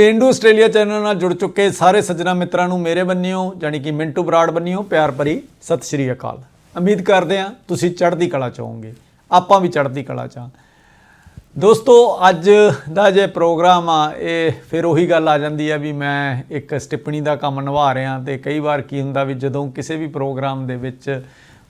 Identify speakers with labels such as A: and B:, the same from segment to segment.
A: ਪੇਂਡੂ Australia channel ਨਾਲ ਜੁੜ ਚੁੱਕੇ ਸਾਰੇ ਸੱਜਣਾ ਮਿੱਤਰਾਂ ਨੂੰ ਮੇਰੇ ਬੰਨਿਓ ਜਾਨੀ ਕਿ ਮਿੰਟੂ ਬਰਾੜ ਬੰਨਿਓ, ਪਿਆਰ ਭਰੀ ਸਤਿ ਸ਼੍ਰੀ ਅਕਾਲ। ਉਮੀਦ ਕਰਦੇ ਹਾਂ ਤੁਸੀਂ ਚੜ੍ਹਦੀ ਕਲਾ ਚ ਹੋਵੋਗੇ, ਆਪਾਂ ਵੀ ਚੜ੍ਹਦੀ ਕਲਾ ਚ ਦੋਸਤੋ, ਅੱਜ ਦਾ ਜੇ ਪ੍ਰੋਗਰਾਮ ਆ, ਇਹ ਫਿਰ ਉਹੀ ਗੱਲ ਆ ਜਾਂਦੀ ਆ ਵੀ ਮੈਂ ਇੱਕ ਸਟਿੱਪਣੀ ਦਾ ਕੰਮ ਨਿਭਾ ਰਿਹਾ ਤੇ ਕਈ ਵਾਰ ਕੀ ਹੁੰਦਾ ਵੀ ਜਦੋਂ ਕਿਸੇ ਵੀ ਪ੍ਰੋਗਰਾਮ ਦੇ ਵਿੱਚ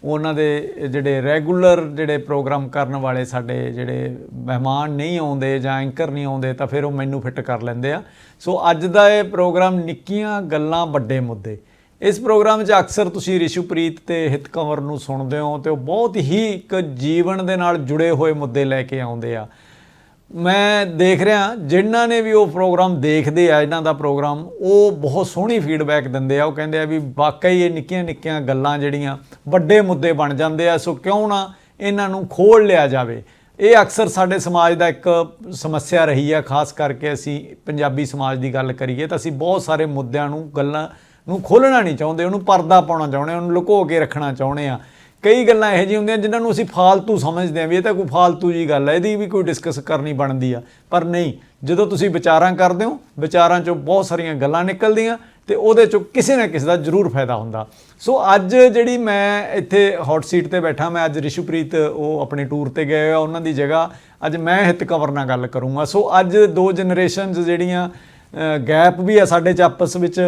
A: ਉਹਨਾਂ ਦੇ ਜਿਹੜੇ ਰੈਗੂਲਰ ਜਿਹੜੇ ਪ੍ਰੋਗਰਾਮ ਕਰਨ ਵਾਲੇ ਸਾਡੇ ਜਿਹੜੇ ਮਹਿਮਾਨ ਨਹੀਂ ਆਉਂਦੇ ਜਾਂ ਐਂਕਰ ਨਹੀਂ ਆਉਂਦੇ, ਤਾਂ ਫਿਰ ਉਹ ਮੈਨੂੰ ਫਿੱਟ ਕਰ ਲੈਂਦੇ ਆ। ਸੋ ਅੱਜ ਦਾ ਇਹ ਪ੍ਰੋਗਰਾਮ ਨਿੱਕੀਆਂ ਗੱਲਾਂ ਵੱਡੇ ਮੁੱਦੇ। ਇਸ ਪ੍ਰੋਗਰਾਮ 'ਚ ਅਕਸਰ ਤੁਸੀਂ ਰਿਸ਼ੂਪ੍ਰੀਤ ਤੇ ਹਿਤ ਨੂੰ ਸੁਣਦੇ ਹੋ ਤੇ ਉਹ ਬਹੁਤ ਹੀ ਇੱਕ ਜੀਵਨ ਦੇ ਨਾਲ ਜੁੜੇ ਹੋਏ ਮੁੱਦੇ ਲੈ ਕੇ ਆਉਂਦੇ ਆ। ਮੈਂ ਦੇਖ ਰਿਹਾ ਜਿਨ੍ਹਾਂ ਨੇ ਵੀ ਉਹ ਪ੍ਰੋਗਰਾਮ ਦੇਖਦੇ ਆ, ਇਹਨਾਂ ਦਾ ਪ੍ਰੋਗਰਾਮ, ਉਹ ਬਹੁਤ ਸੋਹਣੀ ਫੀਡਬੈਕ ਦਿੰਦੇ ਆ। ਉਹ ਕਹਿੰਦੇ ਆ ਵੀ ਵਾਕਈ ਇਹ ਨਿੱਕੀਆਂ ਨਿੱਕੀਆਂ ਗੱਲਾਂ ਜਿਹੜੀਆਂ ਵੱਡੇ ਮੁੱਦੇ ਬਣ ਜਾਂਦੇ ਆ, ਸੋ ਕਿਉਂ ਨਾ ਇਹਨਾਂ ਨੂੰ ਖੋਲ ਲਿਆ ਜਾਵੇ। ਇਹ ਅਕਸਰ ਸਾਡੇ ਸਮਾਜ ਦਾ ਇੱਕ ਸਮੱਸਿਆ ਰਹੀ ਹੈ ਖਾਸ ਕਰਕੇ ਅਸੀਂ ਪੰਜਾਬੀ ਸਮਾਜ ਦੀ ਗੱਲ ਕਰੀਏ ਤਾਂ ਅਸੀਂ ਬਹੁਤ ਸਾਰੇ ਮੁੱਦਿਆਂ ਨੂੰ, ਗੱਲਾਂ ਨੂੰ ਖੋਲਣਾ ਨਹੀਂ ਚਾਹੁੰਦੇ, ਉਹਨੂੰ ਪਰਦਾ ਪਾਉਣਾ ਚਾਹੁੰਦੇ ਉਹਨੂੰ ਲੁਕੋ ਕੇ ਰੱਖਣਾ ਚਾਹੁੰਦੇ ਆ। ਕਈ ਗੱਲਾਂ ਇਹੋ ਜਿਹੀਆਂ ਹੁੰਦੀਆਂ ਜਿਨ੍ਹਾਂ ਨੂੰ ਅਸੀਂ ਫਾਲਤੂ ਸਮਝਦੇ ਹਾਂ ਵੀ ਇਹ ਤਾਂ ਕੋਈ ਫਾਲਤੂ ਜੀ ਗੱਲ ਹੈ ਇਹਦੀ ਵੀ ਕੋਈ ਡਿਸਕਸ ਕਰਨੀ ਬਣਦੀ ਆ। ਪਰ ਨਹੀਂ, ਜਦੋਂ ਤੁਸੀਂ ਵਿਚਾਰਾਂ ਕਰਦੇ ਹੋ, ਵਿਚਾਰਾਂ ਚੋਂ ਬਹੁਤ ਸਾਰੀਆਂ ਗੱਲਾਂ ਨਿਕਲਦੀਆਂ ਤੇ ਉਹਦੇ ਚੋਂ ਕਿਸੇ ਨਾ ਕਿਸੇ ਦਾ ਜ਼ਰੂਰ ਫਾਇਦਾ ਹੁੰਦਾ। ਸੋ ਅੱਜ ਜਿਹੜੀ ਮੈਂ ਇੱਥੇ ਹੌਟ ਸੀਟ ਤੇ ਬੈਠਾ, ਮੈਂ ਅੱਜ ਰਿਸ਼ੂਪ੍ਰੀਤ, ਉਹ ਆਪਣੇ ਟੂਰ ਤੇ ਗਏ ਆ, ਉਹਨਾਂ ਦੀ ਜਗ੍ਹਾ। ਅੱਜ ਮੈਂ ਹਿੱਤ ਕਵਰ ਨਾਲ ਗੱਲ ਕਰੂੰਗਾ। ਸੋ ਅੱਜ ਦੋ ਜਨਰੇਸ਼ਨਸ ਜਿਹੜੀਆਂ ਗੈਪ ਵੀ ਆ ਸਾਡੇ ਚ ਆਪਸ ਵਿੱਚ,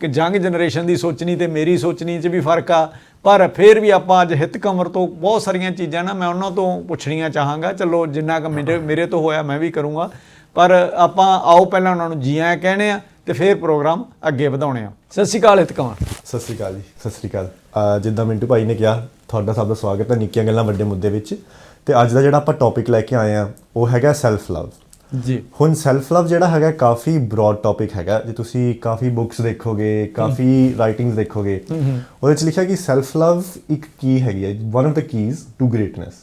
A: ਕਿ ਜੰਗ ਜਨਰੇਸ਼ਨ ਦੀ ਸੋਚਣੀ ਤੇ ਮੇਰੀ ਸੋਚਣੀ 'ਚ ਵੀ ਫ਼ਰਕ ਆ। ਪਰ ਫਿਰ ਵੀ ਆਪਾਂ ਅੱਜ ਹਿੱਤ ਕਮਰ ਤੋਂ ਬਹੁਤ ਸਾਰੀਆਂ ਚੀਜ਼ਾਂ ਨਾ ਮੈਂ ਉਹਨਾਂ ਤੋਂ ਪੁੱਛਣੀਆਂ ਚਾਹਾਂਗਾ। ਚਲੋ ਜਿੰਨਾ ਕੁ ਮੇਰੇ ਮੇਰੇ ਤੋਂ ਹੋਇਆ ਮੈਂ ਵੀ ਕਰੂੰਗਾ। ਪਰ ਆਪਾਂ ਆਓ ਪਹਿਲਾਂ ਉਹਨਾਂ ਨੂੰ ਜੀ ਆਇਆਂ ਕਹਿੰਦੇ ਆ ਤੇ ਫਿਰ ਪ੍ਰੋਗਰਾਮ ਅੱਗੇ ਵਧਾਉਣੇ ਆ। ਸਤਿ ਸ਼੍ਰੀ ਅਕਾਲ ਹਿੱਤ ਕਮਰ।
B: ਸਤਿ ਸ੍ਰੀ ਅਕਾਲ ਜੀ ਸਤਿ ਸ੍ਰੀ ਅਕਾਲ। ਜਿੱਦਾਂ ਮਿੰਟੂ ਭਾਈ ਨੇ ਕਿਹਾ ਤੁਹਾਡਾ ਸਭ ਦਾ ਸਵਾਗਤ ਹੈ ਨਿੱਕੀਆਂ ਗੱਲਾਂ ਵੱਡੇ ਮੁੱਦੇ ਵਿੱਚ। ਤੇ ਅੱਜ ਦਾ ਜਿਹੜਾ ਆਪਾਂ ਟੌਪਿਕ ਲੈ ਕੇ ਆਏ ਆ ਉਹ ਹੈਗਾ ਸੈਲਫ ਲਵ
A: ਜੀ।
B: ਹੁਣ ਸੈਲਫ ਲਵ ਜਿਹੜਾ ਹੈਗਾ ਕਾਫੀ ਬ੍ਰੌਡ ਟੌਪਿਕ ਹੈਗਾ। ਜੇ ਤੁਸੀਂ ਕਾਫੀ ਬੁੱਕਸ ਦੇਖੋਗੇ ਕਾਫੀ ਰਾਈਟਿੰਗਸ ਦੇਖੋਗੇ ਉਹਦੇ ਵਿੱਚ ਲਿਖਿਆ ਕਿ ਸੈਲਫ ਲਵ ਇੱਕ ਕੀ ਹੈਗੀ ਹੈ। One of the keys to greatness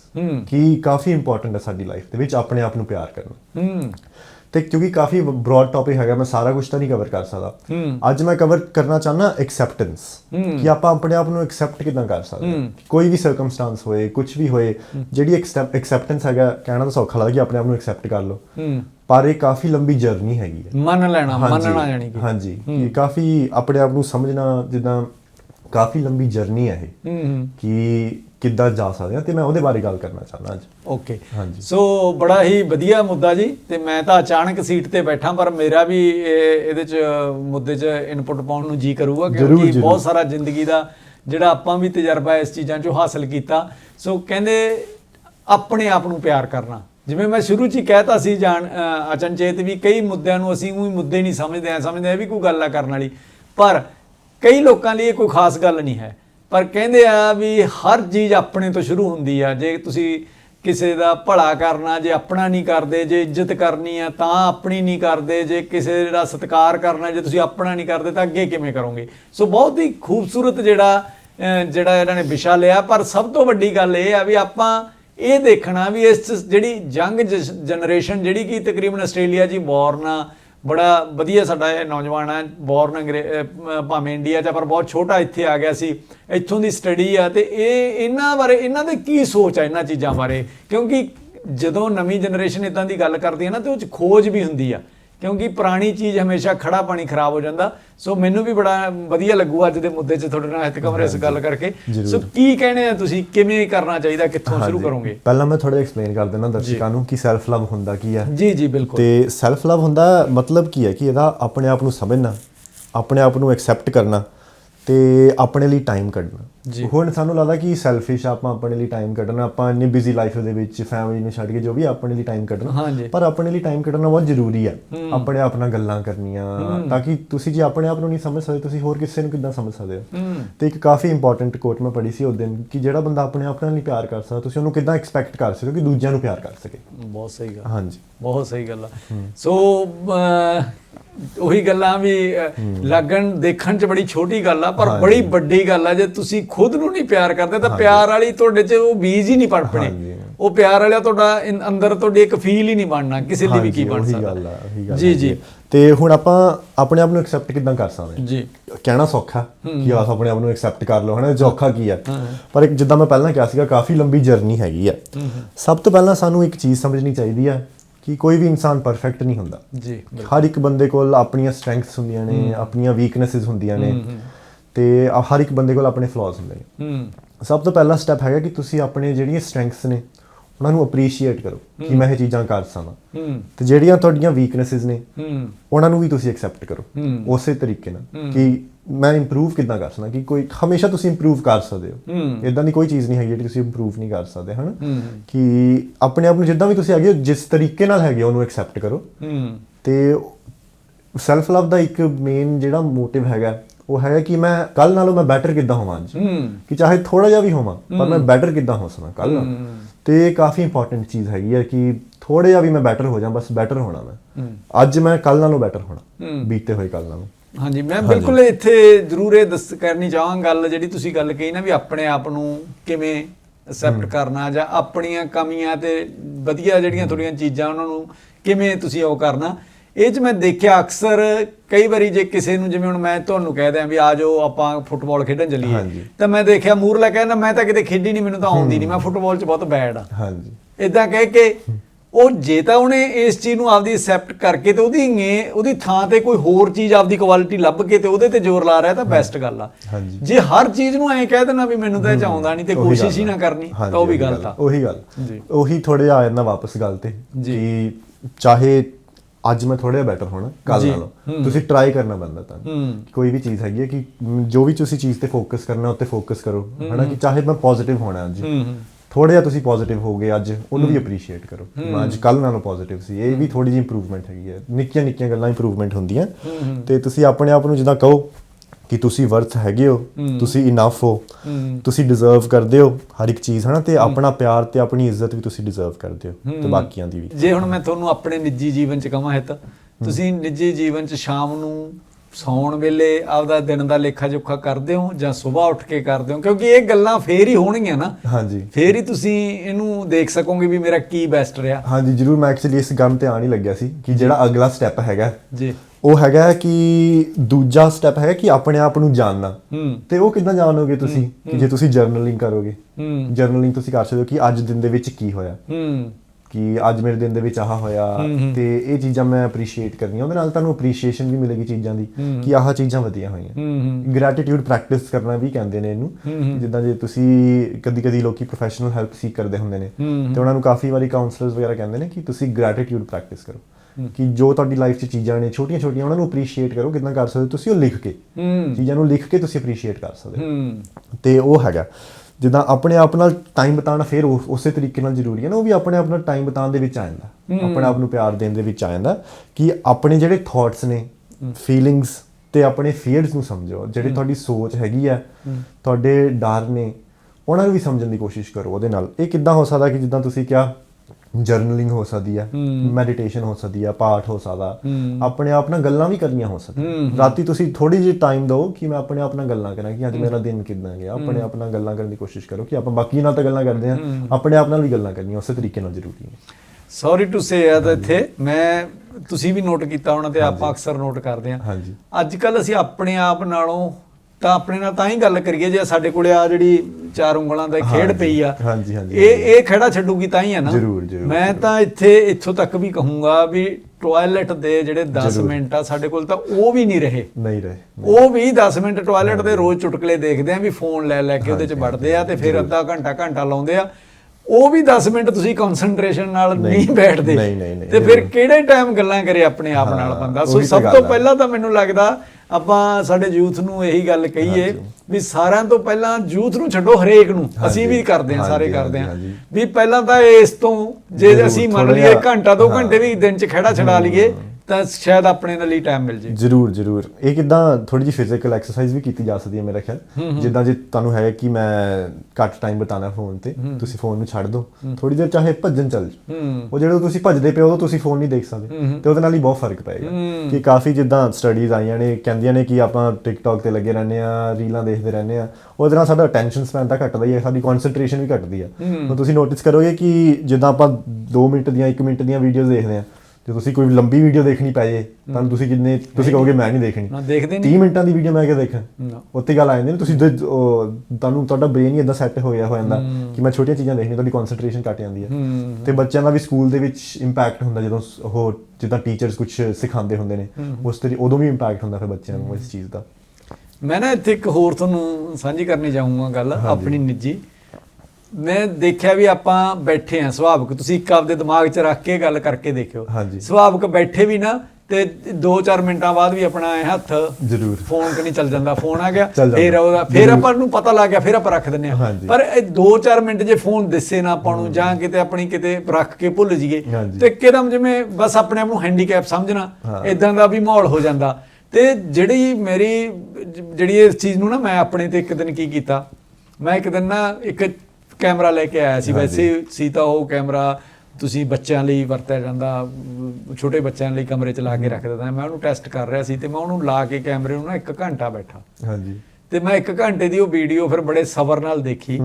B: ਕਿ ਕਾਫੀ ਇੰਪੋਰਟੈਂਟ ਹੈ ਸਾਡੀ ਲਾਈਫ ਦੇ ਵਿੱਚ ਆਪਣੇ ਆਪ ਨੂੰ ਪਿਆਰ ਕਰਨਾ। ਤੇ ਕਿਉਂਕਿ ਕਾਫੀ ਬ੍ਰੌਡ ਟੌਪਿਕ ਹੈਗਾ ਮੈਂ ਸਾਰਾ ਕੁਝ ਤਾਂ ਨਹੀਂ ਕਵਰ ਕਰ ਸਕਦਾ। ਅੱਜ ਮੈਂ ਕਵਰ ਕਰਨਾ ਚਾਹਨਾ ਐਕਸੈਪਟੈਂਸ ਕਿ ਆਪਾਂ ਆਪਣੇ ਆਪ ਨੂੰ ਐਕਸੈਪਟ ਕਿਦਾਂ ਕਰ ਸਕਦੇ। ਕੋਈ ਵੀ ਸਰਕਮਸਟੈਂਸ ਹੋਏ ਕੁਝ ਵੀ ਹੋਏ ਜਿਹੜੀ ਐਕਸੈਪਟੈਂਸ ਹੈਗਾ ਕਹਿਣਾ ਤਾਂ ਸੌਖਾ ਲੱਗਦਾ ਕਿ ਆਪਣੇ ਆਪ ਨੂੰ ਐਕਸੈਪਟ ਕਰ ਲਓ। ਪਰ ਇਹ ਕਾਫੀ ਲੰਬੀ ਜਰਨੀ ਹੈਗੀ ਹੈ।
A: ਮੰਨ ਲੈਣਾ ਮੰਨਣਾ ਜਾਣੀ ਕਿ।
B: ਹਾਂਜੀ ਕਿ ਕਾਫੀ ਆਪਣੇ ਆਪ ਨੂੰ ਸਮਝਣਾ ਜਿੱਦਾਂ ਕਾਫੀ ਲੰਬੀ ਜਰਨੀ ਹੈ ਇਹ। ਕਿ ਕਿੱਦਾਂ ਜਾ ਸਕਦੇ ਆ ਤੇ ਮੈਂ ਉਹਦੇ ਬਾਰੇ ਗੱਲ ਕਰਨਾ ਚਾਹੁੰਦਾ ਅੱਜ।
A: ਓਕੇ
B: ਹਾਂਜੀ।
A: ਸੋ ਬੜਾ ਹੀ ਵਧੀਆ ਮੁੱਦਾ ਜੀ ਤੇ ਮੈਂ ਤਾਂ ਅਚਾਨਕ ਸੀਟ ਤੇ ਬੈਠਾ ਪਰ ਮੇਰਾ ਵੀ ਇਹ- ਇਹਦੇ ਚ ਮੁੱਦੇ 'ਚ ਇਨਪੁਟ ਪਾਉਣ ਨੂੰ ਜੀ ਕਰੂਗਾ ਕਿਉਂਕਿ। ਬਹੁਤ ਸਾਰਾ ਜ਼ਿੰਦਗੀ ਦਾ ਜਿਹੜਾ ਆਪਾਂ ਵੀ ਤਜਰਬਾ ਇਸ ਚੀਜ਼ਾਂ 'ਚੋਂ ਹਾਸਲ ਕੀਤਾ। ਸੋ ਕਹਿੰਦੇ ਆਪਣੇ ਆਪ ਨੂੰ ਪਿਆਰ ਕਰਨਾ। ਜਿਵੇਂ ਮੈਂ ਸ਼ੁਰੂ 'ਚ ਹੀ ਕਹਿਤਾ ਸੀ ਜਾਣ ਅਚਨਚੇਤ ਵੀ ਕਈ ਮੁੱਦਿਆਂ ਨੂੰ ਅਸੀਂ ਉਹੀ ਮੁੱਦੇ ਨਹੀਂ ਸਮਝਦੇ ਆ ਸਮਝਦੇ ਆ ਵੀ ਕੋਈ ਗੱਲ ਆ ਕਰਨ ਵਾਲੀ। ਪਰ ਕਈ ਲੋਕਾਂ ਲਈ ਇਹ ਕੋਈ ਖਾਸ ਗੱਲ ਨਹੀਂ ਹੈ। ਪਰ ਕਹਿੰਦੇ ਆ ਵੀ ਹਰ ਚੀਜ਼ ਆਪਣੇ ਤੋਂ ਸ਼ੁਰੂ ਹੁੰਦੀ ਆ। ਜੇ ਤੁਸੀਂ ਕਿਸੇ ਦਾ ਭਲਾ ਕਰਨਾ, ਜੇ ਆਪਣਾ ਨਹੀਂ ਕਰਦੇ, ਜੇ ਇੱਜ਼ਤ ਕਰਨੀ ਆ, ਤਾਂ ਆਪਣੀ ਨਹੀਂ ਕਰਦੇ। ਜੇ ਕਿਸੇ ਦਾ ਸਤਿਕਾਰ ਕਰਨਾ, ਜੇ ਤੁਸੀਂ ਆਪਣਾ ਨਹੀਂ ਕਰਦੇ, ਤਾਂ ਅੱਗੇ ਕਿਵੇਂ ਕਰੋਗੇ? ਸੋ ਬਹੁਤ ਹੀ ਖੂਬਸੂਰਤ ਜਿਹੜਾ ਜਿਹੜਾ ਇਹਨਾਂ ਨੇ ਵਿਸ਼ਾ ਲਿਆ। ਪਰ ਸਭ ਤੋਂ ਵੱਡੀ ਗੱਲ ਇਹ ਆ ਵੀ ਆਪਾਂ ਇਹ ਦੇਖਣਾ ਵੀ ਇਸ ਜਿਹੜੀ ਯੰਗ ਜਨਰੇਸ਼ਨ ਜਿਹੜੀ ਕਿ ਤਕਰੀਬਨ ਆਸਟ੍ਰੇਲੀਆ 'ਚ ਹੀ ਬੋਰਨ ਆ ਬੜਾ ਵਧੀਆ ਸਾਡਾ ਇਹ ਨੌਜਵਾਨ ਹੈ ਬੋਰਨ ਅੰਗਰੇ ਭਾਵੇਂ ਇੰਡੀਆ 'ਚ ਆ, ਪਰ ਬਹੁਤ ਛੋਟਾ ਇੱਥੇ ਆ ਗਿਆ ਸੀ। ਇੱਥੋਂ ਦੀ ਸਟੱਡੀ ਆ ਤੇ ਇਹ ਇਹਨਾਂ ਬਾਰੇ ਇਹਨਾਂ ਦੇ ਕੀ ਸੋਚ ਆ ਇਹਨਾਂ ਚੀਜ਼ਾਂ ਬਾਰੇ? ਕਿਉਂਕਿ ਜਦੋਂ ਨਵੀਂ ਜਨਰੇਸ਼ਨ ਇਦਾਂ ਦੀ ਗੱਲ ਕਰਦੀ ਹੈ ਨਾ ਤੇ ਉਹ 'ਚ ਖੋਜ ਵੀ ਹੁੰਦੀ ਆ। ਕਿਉਂਕਿ ਪੁਰਾਣੀ ਚੀਜ਼ ਹਮੇਸ਼ਾ ਖੜਾ ਪਾਣੀ ਖਰਾਬ ਹੋ ਜਾਂਦਾ। ਸੋ ਮੈਨੂੰ ਵੀ ਬੜਾ ਵਧੀਆ ਲੱਗੂ ਅੱਜ ਦੇ ਮੁੱਦੇ 'ਚ ਤੁਹਾਡੇ ਨਾਲ ਹਿੱਤ ਕਮਰੇ ਇਸ ਗੱਲ ਕਰਕੇ। ਸੋ ਕੀ ਕਹਿਣੇ ਆ ਤੁਸੀਂ? ਕਿਵੇਂ ਕਰਨਾ ਚਾਹੀਦਾ? ਕਿੱਥੋਂ ਸ਼ੁਰੂ। ਕਰੋਗੇ?
B: ਪਹਿਲਾਂ ਮੈਂ ਥੋੜਾ ਐਕਸਪਲੇਨ ਕਰ ਦਿੰਦਾ ਦਰਸ਼ਕਾਂ ਨੂੰ ਕਿ ਸੈਲਫ ਲਵ ਹੁੰਦਾ ਕੀ ਹੈ।
A: ਜੀ ਜੀ ਬਿਲਕੁਲ।
B: ਤੇ ਸੈਲਫ ਲਵ ਹੁੰਦਾ ਮਤਲਬ ਕੀ ਹੈ ਕਿ ਇਹਦਾ ਆਪਣੇ ਆਪ ਨੂੰ ਸਮਝਣਾ ਆਪਣੇ ਆਪ ਨੂੰ ਐਕਸੈਪਟ ਕਰਨਾ। ਤੇ ਆਪਣੇ ਲਈ ਟਾਈਮ ਕੱਢਣਾ। ਹੁਣ ਸਾਨੂੰ ਲੱਗਦਾ ਕਿ ਸੈਲਫਿਸ਼ ਆਪਾਂ ਆਪਣੇ ਲਈ ਟਾਈਮ ਕੱਢਣਾ ਆਪਾਂ ਇੰਨੀ ਬਿਜ਼ੀ ਲਾਈਫ ਦੇ ਵਿੱਚ ਫੈਮਿਲੀ ਨੂੰ ਛੱਡ ਕੇ ਜੋ ਵੀ ਆਪਣੇ ਲਈ ਟਾਈਮ ਕੱਢਣਾ। ਪਰ ਆਪਣੇ ਲਈ ਟਾਈਮ ਕੱਢਣਾ ਬਹੁਤ ਜ਼ਰੂਰੀ ਹੈ। ਆਪਣੇ ਆਪ ਨਾਲ ਗੱਲਾਂ ਕਰਨੀਆਂ ਤਾਂ ਕਿ ਤੁਸੀਂ ਜੇ ਆਪਣੇ ਆਪ ਨੂੰ ਨਹੀਂ ਸਮਝ ਸਕਦੇ ਤੁਸੀਂ ਹੋਰ ਕਿਸੇ ਨੂੰ ਕਿੱਦਾਂ ਸਮਝ ਸਕਦੇ ਹੋ? ਤੇ ਇੱਕ ਕਾਫੀ ਇੰਪੋਰਟੈਂਟ ਕੋਟ ਮੈਂ ਪੜ੍ਹੀ ਸੀ ਉਸ ਦਿਨ ਕਿ ਜਿਹੜਾ ਬੰਦਾ ਆਪਣੇ ਆਪ ਨਾਲ ਨਹੀਂ ਪਿਆਰ ਕਰ ਸਕਦਾ ਤੁਸੀਂ ਉਹਨੂੰ ਕਿੱਦਾਂ ਐਕਸਪੈਕਟ ਕਰ ਸਕਦੇ ਹੋ ਕਿ ਦੂਜਿਆਂ ਨੂੰ ਪਿਆਰ ਕਰ ਸਕੇ?
A: ਬਹੁਤ ਸਹੀ ਗੱਲ।
B: ਹਾਂਜੀ।
A: ਬਹੁਤ ਸਹੀ ਗੱਲ ਆ। ਸੋ ਉਹੀ ਗੱਲਾਂ ਵੀ ਲੱਗਣ ਦੇਖਣ ਚ ਬੜੀ ਛੋਟੀ ਗੱਲ ਆ ਪਰ ਬੜੀ ਵੱਡੀ ਗੱਲ ਆ। ਜੇ ਤੁਸੀਂ ਖੁਦ ਨੂੰ ਨਹੀਂ ਪਿਆਰ ਕਰਦੇ ਤਾਂ ਪਿਆਰ ਵਾਲੀ ਤੁਹਾਡੇ ਚ ਉਹ ਬੀਜ ਹੀ ਨਹੀਂ ਪੜ ਪਣੇ
B: ਹਾਂਜੀ।
A: ਉਹ ਪਿਆਰ ਵਾਲਾ ਤੁਹਾਡਾ ਅੰਦਰ ਤੁਹਾਡੀ ਇੱਕ ਫੀਲ ਹੀ ਨਹੀਂ ਬਣਨਾ ਕਿਸੇ ਲਈ ਵੀ ਕੀ ਬਣ ਸਕਦਾ। ਜੀ ਜੀ।
B: ਤੇ ਹੁਣ ਆਪਾਂ ਆਪਣੇ ਆਪ ਨੂੰ ਐਕਸੈਪਟ ਕਿਦਾਂ ਕਰ ਸਕਦੇ
A: ਜੀ।
B: ਕਹਿਣਾ ਸੌਖਾ ਕਿ ਆਪ ਆਪਣੇ ਆਪ ਨੂੰ ਐਕਸੈਪਟ ਕਰ ਲਓ ਹਨਾ? ਔਖਾ ਕੀ ਆ? ਪਰ ਇੱਕ ਜਿੱਦਾਂ ਮੈਂ ਪਹਿਲਾਂ ਕਿਹਾ ਸੀਗਾ ਕਾਫੀ ਲੰਬੀ ਜਰਨੀ ਹੈਗੀ ਆ। ਸਭ ਤੋਂ ਪਹਿਲਾਂ ਸਾਨੂੰ ਇੱਕ ਚੀਜ਼ ਸਮਝਣੀ ਚਾਹੀਦੀ ਆ ਕਿ ਕੋਈ ਵੀ ਇਨਸਾਨ ਪਰਫੈਕਟ ਨਹੀਂ ਹੁੰਦਾ।
A: ਜੀ
B: ਹਰ ਇੱਕ ਬੰਦੇ ਕੋਲ ਆਪਣੀਆਂ ਸਟਰੈਂਥਸ ਹੁੰਦੀਆਂ ਨੇ ਆਪਣੀਆਂ ਵੀਕਨੈਸਸ ਹੁੰਦੀਆਂ ਨੇ। ਤੇ ਹਰ ਇੱਕ ਬੰਦੇ ਕੋਲ ਆਪਣੇ ਫਲॉज ਹੁੰਦੇ ਨੇ।
A: ਹੂੰ।
B: ਸਭ ਤੋਂ ਪਹਿਲਾ ਸਟੈਪ ਹੈਗਾ ਕਿ ਤੁਸੀਂ ਆਪਣੇ ਜਿਹੜੀਆਂ ਸਟਰੈਂਥਸ ਨੇ ਉਹਨਾਂ ਨੂੰ ਅਪਰੀਸ਼ੀਏਟ ਕਰੋ ਕਿ ਮੈਂ ਇਹ ਚੀਜ਼ਾਂ ਕਰ ਸਕਦਾ
A: ਹੂੰ।
B: ਤੇ ਜਿਹੜੀਆਂ ਤੁਹਾਡੀਆਂ ਵੀਕਨੈਸਸ ਨੇ ਉਹਨਾਂ ਨੂੰ ਵੀ ਤੁਸੀਂ ਐਕਸੈਪਟ ਕਰੋ। ਉਸੇ ਤਰੀਕੇ ਨਾਲ ਕਿ ਮੈਂ ਇੰਪਰੂਵ ਕਿੱਦਾਂ ਕਰ ਸਕਦਾ ਕਿ ਕੋਈ ਹਮੇਸ਼ਾ ਤੁਸੀਂ ਇੰਪਰੂਵ ਕਰ ਸਕਦੇ ਹੋ। ਇਦਾਂ ਦੀ ਕੋਈ ਚੀਜ਼ ਨਹੀਂ ਹੈਗੀ ਜਿਹੜੀ ਤੁਸੀਂ ਇੰਪਰੂਵ ਨਹੀਂ ਕਰ ਸਕਦੇ ਹਨਾ? ਕਿ ਆਪਣੇ ਆਪ ਨੂੰ ਜਿੱਦਾਂ ਵੀ ਤੁਸੀਂ ਹੈਗੇ ਹੋ ਜਿਸ ਤਰੀਕੇ ਨਾਲ ਹੈਗੇ ਉਹਨੂੰ ਐਕਸੈਪਟ ਕਰੋ। ਤੇ ਸੈਲਫ ਲਵ ਦਾ ਇੱਕ ਮੇਨ ਜਿਹੜਾ ਮੋਟਿਵ ਹੈਗਾ ਉਹ ਹੈਗਾ ਕਿ ਮੈਂ ਕੱਲ ਨਾਲੋਂ ਮੈਂ ਬੈਟਰ ਕਿੱਦਾਂ ਹੋਵਾਂ ਅੱਜ। ਕਿ ਚਾਹੇ ਥੋੜਾ ਜਿਹਾ ਵੀ ਹੋਵਾਂ ਪਰ ਮੈਂ ਬੈਟਰ ਕਿੱਦਾਂ ਹੋ ਸਕਾਂ ਕੱਲ ਨਾਲ। ਤੇ ਇਹ ਕਾਫੀ ਇੰਪੋਰਟੈਂਟ ਚੀਜ਼ ਹੈਗੀ ਹੈ ਕਿ ਥੋੜਾ ਜਿਹਾ ਵੀ ਮੈਂ ਬੈਟਰ ਹੋ ਜਾ ਬਸ ਬੈਟਰ ਹੋਣਾ ਮੈਂ। ਅੱਜ ਮੈਂ ਕੱਲ ਨਾਲੋਂ ਬੈਟਰ ਹੋਣਾ ਬੀਤੇ ਹੋਏ ਕੱਲ ਨਾਲੋਂ।
A: ਹਾਂਜੀ ਮੈਂ ਬਿਲਕੁਲ ਇੱਥੇ ਜ਼ਰੂਰ ਇਹ ਦੱਸ ਕਰਨੀ ਚਾਹਾਂਗਾ ਗੱਲ ਜਿਹੜੀ ਤੁਸੀਂ ਗੱਲ ਕਹੀ ਨਾ ਵੀ ਆਪਣੇ ਆਪ ਨੂੰ ਕਿਵੇਂ ਐਕਸੈਪਟ ਕਰਨਾ ਜਾਂ ਆਪਣੀਆਂ ਕਮੀਆਂ ਤੇ ਵਧੀਆ ਜਿਹੜੀਆਂ ਥੋੜੀਆਂ ਚੀਜ਼ਾਂ ਉਹਨਾਂ ਨੂੰ ਕਿਵੇਂ ਤੁਸੀਂ ਉਹ ਕਰਨਾ। ਇਹ ਚ ਮੈਂ ਦੇਖਿਆ ਅਕਸਰ ਕਈ ਵਾਰੀ ਜੇ ਕਿਸੇ ਨੂੰ ਜਿਵੇਂ ਹੁਣ ਮੈਂ ਤੁਹਾਨੂੰ ਕਹਿ ਦਿਆਂ ਵੀ ਆ ਜਾਓ ਆਪਾਂ ਫੁੱਟਬਾਲ ਖੇਡਣ ਚੱਲੀਏ। ਤਾਂ ਮੈਂ ਦੇਖਿਆ ਮੂਰਲਾ ਕਹਿੰਦਾ ਮੈਂ ਤਾਂ ਕਿਤੇ ਖੇਡੀ ਨਹੀਂ ਮੈਨੂੰ ਤਾਂ ਆਉਂਦੀ ਨਹੀਂ ਮੈਂ ਫੁੱਟਬਾਲ 'ਚ ਬਹੁਤ ਬੈਡ ਆ
B: ਹਾਂਜੀ
A: ਇਦਾਂ ਕਹਿ ਕੇ ਉਹ ਜੇ ਤਾਂ ਉਹਨੇ ਇਸ ਚੀਜ਼ ਨੂੰ ਆਪਦੀ ਐਕਸੈਪਟ ਕਰਕੇ ਤੇ ਉਹਦੀ ਗੇ ਉਹਦੀ ਥਾਂ ਤੇ ਕੋਈ ਹੋਰ ਚੀਜ਼ ਆਪਦੀ ਕੁਆਲਿਟੀ ਲੱਭ ਕੇ ਤੇ ਉਹਦੇ ਤੇ ਜ਼ੋਰ ਲਾ ਰਿਹਾ ਤਾਂ ਬੈਸਟ ਗੱਲ ਆ। ਜੇ ਹਰ ਚੀਜ਼ ਨੂੰ ਐਂ ਕਹਿ ਦੇਣਾ ਵੀ ਮੈਨੂੰ ਤਾਂ ਇਹ ਚ ਆਉਂਦਾ ਨਹੀਂ ਤੇ ਕੋਸ਼ਿਸ਼ ਹੀ
B: ਗੱਲ
A: ਨਾ। ਕਰਨੀ ਤਾਂ ਉਹ ਵੀ ਗਲਤ ਆ
B: ਉਹੀ ਗੱਲ। ਉਹੀ ਥੋੜੇ ਆ ਜਾਂਦਾ ਵਾਪਸ ਗੱਲ ਤੇ
A: ਜੀ।
B: ਕਿ ਚਾਹੇ ਅੱਜ ਮੈਂ ਥੋੜਾ ਬੈਟਰ ਹੋਣਾ ਕੱਲ। ਨਾਲੋਂ। ਤੁਸੀਂ ਟਰਾਈ ਕਰਨਾ ਬੰਦਾ ਤਾਂ।
A: ਹੂੰ।
B: ਕੋਈ ਵੀ ਚੀਜ਼ ਹੈਗੀ ਹੈ ਕਿ ਜੋ ਵੀ ਤੁਸੀਂ ਚੀਜ਼ ਤੇ ਫੋਕਸ ਕਰਨਾ ਉੱਤੇ ਫੋਕਸ ਕਰੋ ਹਨਾ ਕਿ ਚਾਹੇ ਮੈਂ ਪੋਜ਼ਿਟਿਵ ਹੋਣਾ ਅੱਜ।
A: ਹੂੰ ਹੂੰ।
B: ਥੋੜਾ ਜਿਹਾ ਤੁਸੀਂ ਪੋਜ਼ਿਟਿਵ ਹੋਗੇ ਅੱਜ ਉਹਨੂੰ ਵੀ ਅਪਰੀਸ਼ੀਏਟ ਕਰੋ। ਮੈਂ ਅੱਜ ਕੱਲ ਨਾਲੋਂ ਪੋਜ਼ਿਟਿਵ ਸੀ। ਇਹ ਵੀ ਥੋੜੀ ਜਿਹੀ ਇੰਪਰੂਵਮੈਂਟ ਹੈਗੀ ਹੈ। ਨਿੱਕੀਆਂ ਨਿੱਕੀਆਂ ਗੱਲਾਂ ਇੰਪਰੂਵਮੈਂਟ ਹੁੰਦੀਆਂ। ਤੇ ਤੁਸੀਂ ਆਪਣੇ ਆਪ ਨੂੰ ਜਿੱਦਾਂ ਕਹੋ ਕਿ ਤੁਸੀਂ ਵਰਥ ਹੈਗੇ ਹੋ ਤੁਸੀਂ ਇਨਫ ਹੋ
A: ਹੂੰ।
B: ਤੁਸੀਂ ਡਿਜ਼ਰਵ ਕਰਦੇ ਹੋ ਹਰ ਇੱਕ ਚੀਜ਼ ਹਨਾ? ਤੇ ਆਪਣਾ ਪਿਆਰ ਤੇ ਆਪਣੀ ਇੱਜ਼ਤ ਵੀ ਤੁਸੀਂ ਡਿਜ਼ਰਵ ਕਰਦੇ ਹੋ ਤੇ ਬਾਕੀਆਂ ਦੀ ਵੀ।
A: ਜੇ ਹੁਣ ਮੈਂ ਤੁਹਾਨੂੰ ਆਪਣੇ ਨਿੱਜੀ ਜੀਵਨ ਚ ਕਹਾਂ ਹਿੱਤ ਤੁਸੀਂ ਨਿੱਜੀ ਜੀਵਨ ਚ ਸ਼ਾਮ ਨੂੰ ਸੌਣ ਵੇਲੇ ਆਪਦਾ ਦਿਨ ਦਾ ਲੇਖਾ ਜੋਖਾ ਕਰਦੇ ਹੋ ਜਾਂ ਸਵੇਰ ਉੱਠ ਕੇ ਕਰਦੇ ਹੋ? ਕਿਉਂਕਿ ਇਹ ਗੱਲਾਂ ਫੇਰ ਹੀ ਹੋਣਗੀਆਂ ਨਾ।
B: ਹਾਂਜੀ।
A: ਫੇਰ ਹੀ ਤੁਸੀਂ ਇਹਨੂੰ ਦੇਖ ਸਕੋਗੇ ਵੀ ਮੇਰਾ ਕੀ ਬੈਸਟ ਰਿਹਾ।
B: ਹਾਂਜੀ ਜਰੂਰ ਮੈਂ ਐਕਚੁਅਲੀ ਇਸ ਗੱਲ ਤੇ ਆਣ ਹੀ ਲੱਗਿਆ ਸੀ ਕਿ ਜਿਹੜਾ ਅਗਲਾ ਸਟੈਪ ਹੈਗਾ।
A: ਜੀ।
B: ਉਹ ਹੈਗਾ ਕਿ ਦੂਜਾ ਸਟੈਪ ਹੈ ਕਿ ਆਪਣੇ ਆਪ ਨੂੰ ਜਾਣਨਾ। ਤੇ ਉਹ ਕਿੱਦਾਂ ਜਾਣੋਗੇ ਤੁਸੀਂ? ਕਿ ਜੇ ਤੁਸੀਂ ਜਰਨਲਿੰਗ ਕਰੋਗੇ। ਜਰਨਲਿੰਗ ਤੁਸੀਂ ਕਰ ਸਕਦੇ ਹੋ ਕਿ ਅੱਜ ਦਿਨ ਦੇ ਵਿੱਚ ਕੀ ਹੋਇਆ। ਕਿ ਅੱਜ ਮੇਰੇ ਦਿਨ ਦੇ ਵਿੱਚ ਆਹ ਹੋਇਆ। ਤੇ ਇਹ ਚੀਜ਼ਾਂ ਮੈਂ ਅਪਰੀਸ਼ੀਏਟ ਕਰਨੀਆਂ। ਉਹਦੇ ਨਾਲ ਤੁਹਾਨੂੰ ਅਪਰੀਸ਼ੀਏਸ਼ਨ ਵੀ ਮਿਲੇਗੀ ਚੀਜ਼ਾਂ ਦੀ ਕਿ ਆਹ ਚੀਜ਼ਾਂ ਵਧੀਆ ਹੋਈਆਂ। ਗ੍ਰੈਟੀਟਿਊਡ ਪ੍ਰੈਕਟਿਸ ਕਰਨਾ ਵੀ ਕਹਿੰਦੇ ਨੇ ਇਹਨੂੰ। ਜਿੱਦਾਂ ਜੇ ਤੁਸੀਂ ਕਦੀ ਕਦੀ ਲੋਕੀ ਪ੍ਰੋਫੈਸ਼ਨਲ ਹੈਲਪ ਸੀਕ ਕਰਦੇ ਹੁੰਦੇ ਨੇ। ਤੇ ਉਹਨਾਂ ਨੂੰ ਕਾਫੀ ਵਾਰੀ ਕਾਉਂਸਲਰਸ ਵਗੈਰਾ ਕਹਿੰਦੇ ਨੇ ਕਿ ਤੁਸੀਂ ਗ੍ਰੈਟੀਟਿਊਡ ਪ੍ਰੈਕਟਿਸ ਕਰੋ। ਕਿ ਜੋ ਤੁਹਾਡੀ ਲਾਈਫ 'ਚ ਚੀਜ਼ਾਂ ਨੇ ਛੋਟੀਆਂ ਛੋਟੀਆਂ ਉਹਨਾਂ ਨੂੰ ਅਪਰੀਸ਼ੀਏਟ ਕਰੋ ਕਿਦਾਂ ਕਰ ਸਕਦੇ ਤੁਸੀਂ ਉਹ ਲਿਖ ਕੇ। ਚੀਜ਼ਾਂ ਨੂੰ ਲਿਖ ਕੇ ਤੁਸੀਂ ਅਪਰੀਸ਼ੀਏਟ ਕਰ ਸਕਦੇ ਤੇ ਉਹ ਹੈਗਾ। ਜਿੱਦਾਂ ਆਪਣੇ ਆਪ ਨਾਲ ਟਾਈਮ ਬਿਤਾਉਣਾ ਫਿਰ ਉਸ- ਉਸੇ ਤਰੀਕੇ ਨਾਲ ਜ਼ਰੂਰੀ ਹੈ ਨਾ ਉਹ ਵੀ ਆਪਣੇ ਆਪ ਨਾਲ ਟਾਈਮ ਬਿਤਾਉਣ ਦੇ ਵਿੱਚ ਆ ਜਾਂਦਾ। ਆਪਣੇ ਆਪ ਨੂੰ ਪਿਆਰ ਦੇਣ ਦੇ ਵਿੱਚ ਆ ਜਾਂਦਾ ਕਿ ਆਪਣੇ ਜਿਹੜੇ ਥਾਟਸ ਨੇ ਫੀਲਿੰਗਸ ਤੇ ਆਪਣੇ ਫੀਅਰਸ ਨੂੰ ਸਮਝੋ ਜਿਹੜੀ ਤੁਹਾਡੀ ਸੋਚ ਹੈਗੀ ਆ ਤੁਹਾਡੇ ਡਰ ਨੇ ਉਹਨਾਂ ਨੂੰ ਵੀ ਸਮਝਣ ਦੀ ਕੋਸ਼ਿਸ਼ ਕਰੋ ਉਹਦੇ ਨਾਲ। ਇਹ ਕਿੱਦਾਂ ਹੋ ਸਕਦਾ ਕਿ ਜਿੱਦਾਂ ਤੁਸੀਂ ਕਿਹਾ ਜਰਨਲਿੰਗ ਹੋ ਸਕਦੀ ਆ ਮੈਡੀਟੇਸ਼ਨ ਹੋ ਸਕਦੀ ਆ ਪਾਠ ਹੋ ਸਕਦਾ ਆਪਣੇ ਆਪ ਨਾਲ ਗੱਲਾਂ ਵੀ ਕਰਨੀਆਂ ਹੋ ਸਕਦੀਆਂ। ਰਾਤੀ ਤੁਸੀਂ ਥੋੜੀ ਜਿਹੀ ਟਾਈਮ ਦਿਓ ਕਿ ਮੈਂ ਆਪਣੇ ਆਪ ਨਾਲ ਗੱਲਾਂ ਕਰਾਂ ਕਿ ਅੱਜ ਮੇਰਾ ਦਿਨ ਕਿੱਦਾਂ ਗਿਆ। ਆਪਣੇ ਆਪ ਨਾਲ ਗੱਲਾਂ ਕਰਨ ਦੀ ਕੋਸ਼ਿਸ਼ ਕਰੋ ਕਿ ਆਪਾਂ ਬਾਕੀ ਨਾਲ ਤਾਂ ਗੱਲਾਂ ਕਰਦੇ ਆ ਆਪਣੇ ਆਪ ਨਾਲ ਵੀ ਗੱਲਾਂ ਕਰਨੀਆਂ ਉਸੇ ਤਰੀਕੇ ਨਾਲ ਜ਼ਰੂਰੀ ਹੈ
A: ਸੌਰੀ ਟੂ ਸੇ ਆ ਇੱਥੇ ਮੈਂ ਤੁਸੀਂ ਵੀ ਨੋਟ ਕੀਤਾ ਹੋਣਾ ਤੇ ਆਪਾਂ ਅਕਸਰ ਨੋਟ ਕਰਦੇ ਆ।
B: ਹਾਂਜੀ।
A: ਅੱਜ ਕੱਲ ਅਸੀਂ ਆਪਣੇ ਆਪ ਨਾਲੋਂ ਤਾਂ ਆਪਣੇ ਨਾਲ ਤਾਂ ਹੀ ਗੱਲ ਕਰੀਏ ਜੇ ਸਾਡੇ ਕੋਲੇ ਆ ਜਿਹੜੀ ਚਾਰ ਉਂਗਲਾਂ ਦਾ ਖੇਡ ਪਈ ਆ
B: ਹਾਂਜੀ, ਹਾਂਜੀ,
A: ਇਹ ਇਹ ਖੇੜਾ ਛੱਡੂਗੀ ਤਾਂ ਹੀ ਆ ਨਾ।
B: ਜ਼ਰੂਰ, ਜ਼ਰੂਰ,
A: ਮੈਂ ਤਾਂ ਇੱਥੇ ਇੱਥੋਂ ਤੱਕ ਵੀ ਕਹੂੰਗਾ ਵੀ ਟਾਇਲਟ ਦੇ ਜਿਹੜੇ 10 ਮਿੰਟ ਆ ਸਾਡੇ ਕੋਲ ਤਾਂ ਉਹ ਵੀ ਨਹੀਂ ਰਹੇ।
B: ਨਹੀਂ ਰਹੇ
A: ਉਹ ਵੀ 10 ਮਿੰਟ ਟਾਇਲਟ ਦੇ ਰੋਜ਼ ਚੁਟਕਲੇ ਦੇਖਦੇ ਆ ਵੀ ਫੋਨ ਲੈ ਲੈ ਕੇ ਉਹਦੇ ਚ ਵੜਦੇ ਆ ਤੇ ਫਿਰ ਅੱਧਾ ਘੰਟਾ ਘੰਟਾ ਲਾਉਂਦੇ ਆ। ਉਹ ਵੀ 10 ਮਿੰਟ ਤੁਸੀਂ ਕਨਸੈਂਟਰੇਸ਼ਨ ਨਾਲ ਨਹੀਂ ਬੈਠਦੇ। ਤੇ ਫਿਰ ਕਿਹੜੇ ਟਾਈਮ ਗੱਲਾਂ ਕਰੇ ਆਪਣੇ ਆਪ ਨਾਲ ਬੰਦਾ? ਸੋ ਸਭ ਤੋਂ। ਪਹਿਲਾਂ ਤਾਂ ਮੈਨੂੰ ਲੱਗਦਾ ਆਪਾਂ ਸਾਡੇ ਯੂਥ ਨੂੰ ਇਹੀ ਗੱਲ ਕਹੀਏ ਵੀ ਸਾਰਿਆਂ ਤੋਂ ਪਹਿਲਾਂ ਯੂਥ ਨੂੰ ਛੱਡੋ ਹਰੇਕ ਨੂੰ। ਅਸੀਂ ਵੀ ਕਰਦੇ ਹਾਂ ਸਾਰੇ ਕਰਦੇ ਹਾਂ। ਵੀ ਪਹਿਲਾਂ ਤਾਂ ਇਸ ਤੋਂ ਜੇ ਅਸੀਂ ਮੰਨ ਲਈਏ ਘੰਟਾ ਦੋ ਘੰਟੇ ਵੀ ਦਿਨ ਚ ਖੜਾ ਛਡਾ ਲਈਏ ਤਾਂ ਸ਼ਾਇਦ ਆਪਣੇ ਨਾਲ ਹੀ ਟਾਈਮ ਮਿਲ ਜੇ।
B: ਜ਼ਰੂਰ ਜ਼ਰੂਰ। ਇਹ ਕਿਦਾਂ ਥੋੜੀ ਜਿਹੀ ਫਿਜ਼ੀਕਲ ਐਕਸਰਸਾਈਜ਼ ਵੀ ਕੀਤੀ ਜਾ ਸਕਦੀ ਹੈ ਮੇਰਾ ਖਿਆਲ। ਜਿੱਦਾਂ ਜੇ ਤੁਹਾਨੂੰ ਹੈ ਕਿ ਮੈਂ ਘੱਟ ਟਾਈਮ ਬਿਤਾਣਾ ਫੋਨ ਤੇ ਤੁਸੀਂ ਫੋਨ ਨੂੰ ਛੱਡ ਦਿਓ ਥੋੜੀ ਦੇਰ ਚਾਹੇ ਭੱਜਣ ਚੱਲ ਜਾਓ। ਉਹ ਜਦੋਂ ਤੁਸੀਂ ਭੱਜਦੇ ਪਿਓ ਉਦੋਂ ਤੁਸੀਂ ਫੋਨ ਨਹੀਂ ਦੇਖ ਸਕਦੇ। ਤੇ ਉਹਦੇ ਨਾਲ ਹੀ ਬਹੁਤ ਫ਼ਰਕ ਪਏਗਾ। ਕਿ ਕਾਫੀ ਜਿੱਦਾਂ ਸਟੱਡੀਜ਼ ਆਈਆਂ ਨੇ ਕਹਿੰਦੀਆਂ ਨੇ ਕਿ ਆਪਾਂ ਟਿਕਟੌਕ ਤੇ ਲੱਗੇ ਰਹਿੰਦੇ ਆ ਰੀਲਾਂ ਦੇਖਦੇ ਰਹਿੰਦੇ ਆ ਉਹਦੇ ਨਾਲ ਸਾਡਾ ਅਟੈਂਸ਼ਨ ਸਪੈਨ ਤਾਂ ਘਟਦਾ ਹੀ ਹੈ ਸਾਡੀ ਕਨਸੈਂਟਰੇਸ਼ਨ ਵੀ ਘਟਦੀ ਆ ਤੁਸੀਂ ਨੋਟਿਸ ਕਰੋਗੇ ਕਿ ਜਿੱਦਾਂ ਆਪਾਂ 2 ਮਿੰਟ ਦੀਆਂ 1 ਮਿੰਟ ਦੀਆਂ ਵੀਡੀਓਜ਼ ਦੇਖਦੇ ਆ ਜੇ ਤੁਸੀਂ ਕੋਈ ਲੰਬੀ ਵੀਡੀਓ ਦੇਖਣੀ ਪੈ ਜੇ ਤਾਂ ਤੁਸੀਂ ਕਿੰਨੇ ਤੁਸੀਂ ਕਹੋਗੇ ਮੈਂ ਨਹੀਂ ਦੇਖਣੀ।
A: ਨਾ ਦੇਖਦੇ ਨਹੀਂ।
B: 30 ਮਿੰਟਾਂ ਦੀ ਵੀਡੀਓ ਮੈਂ ਕਿਹਾ ਦੇਖਾਂ। ਉੱਤੇ ਗੱਲ ਆ ਜਾਂਦੀ ਨਾ ਤੁਸੀਂ ਤੁਹਾਨੂੰ ਤੁਹਾਡਾ ਬ੍ਰੇਨ ਹੀ ਇਦਾਂ ਸੈੱਟ ਹੋਇਆ ਹੋ ਜਾਂਦਾ ਕਿ ਮੈਂ ਛੋਟੀਆਂ ਚੀਜ਼ਾਂ ਦੇਖਣੀ ਤੁਹਾਡੀ ਕਨਸੈਂਟਰੇਸ਼ਨ ਘਟ ਜਾਂਦੀ ਹੈ। ਤੇ ਬੱਚਿਆਂ ਦਾ ਵੀ ਸਕੂਲ ਦੇ ਵਿੱਚ ਇੰਪੈਕਟ ਹੁੰਦਾ ਜਦੋਂ ਉਹ ਜਿੱਦਾਂ ਟੀਚਰਸ ਕੁਝ ਸਿਖਾਉਂਦੇ ਹੁੰਦੇ ਨੇ ਉਸ ਤਰੀ ਉਦੋਂ ਵੀ ਇੰਪੈਕਟ ਹੁੰਦਾ ਫਿਰ ਬੱਚਿਆਂ ਨੂੰ ਇਸ ਚੀਜ਼ ਦਾ।
A: ਮੈਂ ਨਾ ਇੱਥੇ ਇੱਕ ਹੋਰ ਤੁਹਾਨੂੰ ਸਾਂਝੀ ਕਰਨੀ ਚਾਹੂੰਗਾ ਗੱਲ ਆਪਣੀ ਨਿੱਜੀ। ਮੈਂ ਦੇਖਿਆ ਵੀ ਆਪਾਂ ਬੈਠੇ ਆ ਸੁਭਾਵਕ ਤੁਸੀਂ ਇੱਕ ਆਪਦੇ ਦਿਮਾਗ 'ਚ ਰੱਖ ਕੇ ਗੱਲ ਕਰਕੇ ਦੇਖਿਓ
B: ਹਾਂਜੀ।
A: ਸੁਭਾਵਕ ਬੈਠੇ ਵੀ ਨਾ ਤੇ 2-4 ਮਿੰਟਾਂ ਬਾਅਦ ਵੀ ਆਪਣਾ ਇਹ ਹੱਥ
B: ਜ਼ਰੂਰ
A: ਫੋਨ ਕਿ ਨਹੀਂ ਚੱਲ ਜਾਂਦਾ ਫੋਨ ਆ ਗਿਆ
B: ਚੱਲ ਜਾਂਦਾ।
A: ਫਿਰ ਉਹਦਾ ਫਿਰ ਆਪਾਂ ਨੂੰ ਪਤਾ ਲੱਗ ਗਿਆ ਫਿਰ ਆਪਾਂ ਰੱਖ ਦਿੰਨੇ ਆ
B: ਹਾਂਜੀ।
A: ਪਰ ਇਹ 2-4 ਮਿੰਟ ਜੇ ਫੋਨ ਦਿਸੇ ਨਾ ਆਪਾਂ ਨੂੰ ਜਾਂ ਕਿਤੇ ਆਪਣੀ ਕਿਤੇ ਰੱਖ ਕੇ ਭੁੱਲ
B: ਹਾਂਜੀ।
A: ਤੇ ਇੱਕਦਮ ਜਿਵੇਂ ਬਸ ਆਪਣੇ ਆਪ ਨੂੰ ਹੈਂਡੀਕੈਪ ਸਮਝਣਾ
B: ਹਾਂ।
A: ਇਦਾਂ ਦਾ ਵੀ ਮਾਹੌਲ ਹੋ ਜਾਂਦਾ ਤੇ ਜਿਹੜੀ ਮੇਰੀ ਜ- ਜਿਹੜੀ ਇਸ ਚੀਜ਼ ਨੂੰ ਨਾ ਮੈਂ ਆਪਣੇ ਤੇ ਇੱਕ ਦਿਨ ਕੀ ਕੀਤਾ ਮੈਂ ਇੱਕ ਦਿਨ ਨਾ ਇੱਕ ਕੈਮਰਾ ਲੈ ਕੇ ਆਇਆ ਸੀ। ਵੈਸੇ ਸੀ ਤਾਂ ਉਹ ਕੈਮਰਾ ਤੁਸੀਂ ਬੱਚਿਆਂ ਲਈ ਵਰਤਿਆ ਜਾਂਦਾ ਛੋਟੇ ਬੱਚਿਆਂ ਲਈ ਕਮਰੇ 'ਚ ਲਾ ਕੇ ਰੱਖ ਦਿੰਦਾ। ਮੈਂ ਉਹਨੂੰ ਟੈਸਟ ਕਰ ਰਿਹਾ ਸੀ ਤੇ ਮੈਂ ਉਹਨੂੰ ਲਾ ਕੇ ਕੈਮਰੇ ਨੂੰ ਨਾ ਇੱਕ ਘੰਟਾ ਬੈਠਾ।
B: ਹਾਂਜੀ।
A: ਤੇ ਮੈਂ ਇੱਕ ਘੰਟੇ ਦੀ ਉਹ ਵੀਡੀਓ ਫਿਰ ਬੜੇ ਸਬਰ ਨਾਲ ਦੇਖੀ।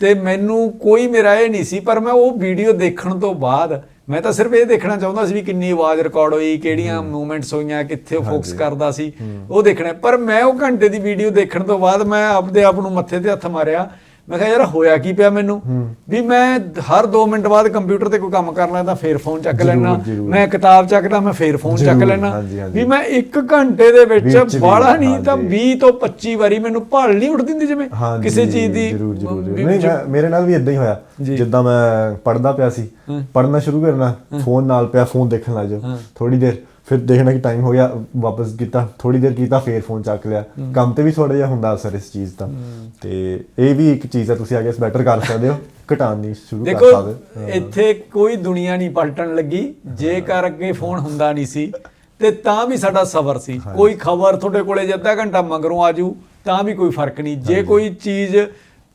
A: ਤੇ ਮੈਨੂੰ ਕੋਈ ਮੇਰਾ ਇਹ ਨਹੀਂ ਸੀ ਪਰ ਮੈਂ ਉਹ ਵੀਡੀਓ ਦੇਖਣ ਤੋਂ ਬਾਅਦ ਮੈਂ ਤਾਂ ਸਿਰਫ ਇਹ ਦੇਖਣਾ ਚਾਹੁੰਦਾ ਸੀ ਵੀ ਕਿੰਨੀ ਆਵਾਜ਼ ਰਿਕਾਰਡ ਹੋਈ ਕਿਹੜੀਆਂ ਮੂਵਮੈਂਟਸ ਹੋਈਆਂ ਕਿੱਥੇ ਫੋਕਸ ਕਰਦਾ ਸੀ ਉਹ ਦੇਖਣਾ। ਪਰ ਮੈਂ ਉਹ ਘੰਟੇ ਦੀ ਵੀਡੀਓ ਦੇਖਣ ਤੋਂ ਬਾਅਦ ਮੈਂ ਆਪਦੇ ਆਪ ਨੂੰ ਮੱਥੇ ਤੇ ਹੱਥ ਮਾਰਿਆ ਮੈਂ ਕਿਹਾ ਯਾਰ ਹੋਇਆ ਕੀ ਪਿਆ ਮੈਨੂੰ ਵੀ ਮੈਂ ਹਰ 2 ਮਿੰਟ ਬਾਅਦ ਕੰਪਿਊਟਰ ਤੇ ਕੋਈ ਕੰਮ ਕਰਨਾ ਤਾਂ ਫੇਰ ਫੋਨ ਚੱਕ ਲੈਣਾ। ਮੈਂ ਕਿਤਾਬ ਚੱਕਦਾ ਮੈਂ ਫੇਰ ਫੋਨ ਚੱਕ ਲੈਣਾ। ਵੀ ਮੈਂ ਇੱਕ ਘੰਟੇ ਦੇ ਵਿੱਚ ਬਾਹਲਾ ਨਹੀਂ ਤਾਂ
B: ਹਾਂਜੀ।
A: 20 ਤੋਂ 25 ਵਾਰੀ ਮੈਨੂੰ ਭਾਲ ਨਹੀਂ ਉੱਠਦੀ ਹੁੰਦੀ ਜਿਵੇਂ ਕਿਸੇ ਚੀਜ਼ ਦੀ
B: ਜ਼ਰੂਰ ਜ਼ਰੂਰ। ਨਹੀਂ ਮੇਰੇ ਨਾਲ ਵੀ ਇਦਾਂ ਹੀ ਹੋਇਆ। ਜਿੱਦਾਂ ਮੈਂ ਪੜਦਾ ਪਿਆ ਸੀ ਪੜਨਾ ਸ਼ੁਰੂ ਕਰਨਾ ਫੋਨ ਨਾਲ ਪਿਆ ਫੋਨ ਦੇਖਣ ਲੱਗ ਜਾ ਥੋੜੀ ਦੇਰ ਫਿਰ ਦੇਖਣਾ ਕਿ ਟਾਈਮ ਹੋ ਗਿਆ ਵਾਪਸ ਕੀਤਾ ਥੋੜੀ ਦੇਰ ਕੀਤਾ ਫੇਰ ਫੋਨ ਚੱਕ ਲਿਆ। ਕੰਮ ਤੇ ਵੀ ਥੋੜਾ ਜਿਹਾ ਹੁੰਦਾ ਅਸਰ ਇਸ ਚੀਜ਼ ਦਾ। ਤੇ ਇਹ ਵੀ ਇੱਕ ਚੀਜ਼ ਹੈ ਤੁਸੀਂ ਅੱਗੇ ਬੈਟਰ ਕਰ ਸਕਦੇ ਹੋ। ਘਟਾਉਣੀ ਸ਼ੁਰੂ ਕਰ
A: ਦੇਖੋ
B: ਸਕਦੇ ਹੋ।
A: ਇੱਥੇ ਕੋਈ ਦੁਨੀਆ ਨਹੀਂ ਪਲਟਣ ਲੱਗੀ। ਜੇਕਰ ਅੱਗੇ ਫੋਨ ਹੁੰਦਾ ਨਹੀਂ ਸੀ ਤੇ ਤਾਂ ਵੀ ਸਾਡਾ ਸਬਰ ਸੀ। ਕੋਈ ਖਬਰ ਤੁਹਾਡੇ ਕੋਲੇ ਜੇ ਅੱਧਾ ਘੰਟਾ ਮਗਰੋਂ ਆਜੂ ਤਾਂ ਵੀ ਕੋਈ ਫ਼ਰਕ ਨਹੀਂ। ਜੇ ਕੋਈ ਚੀਜ਼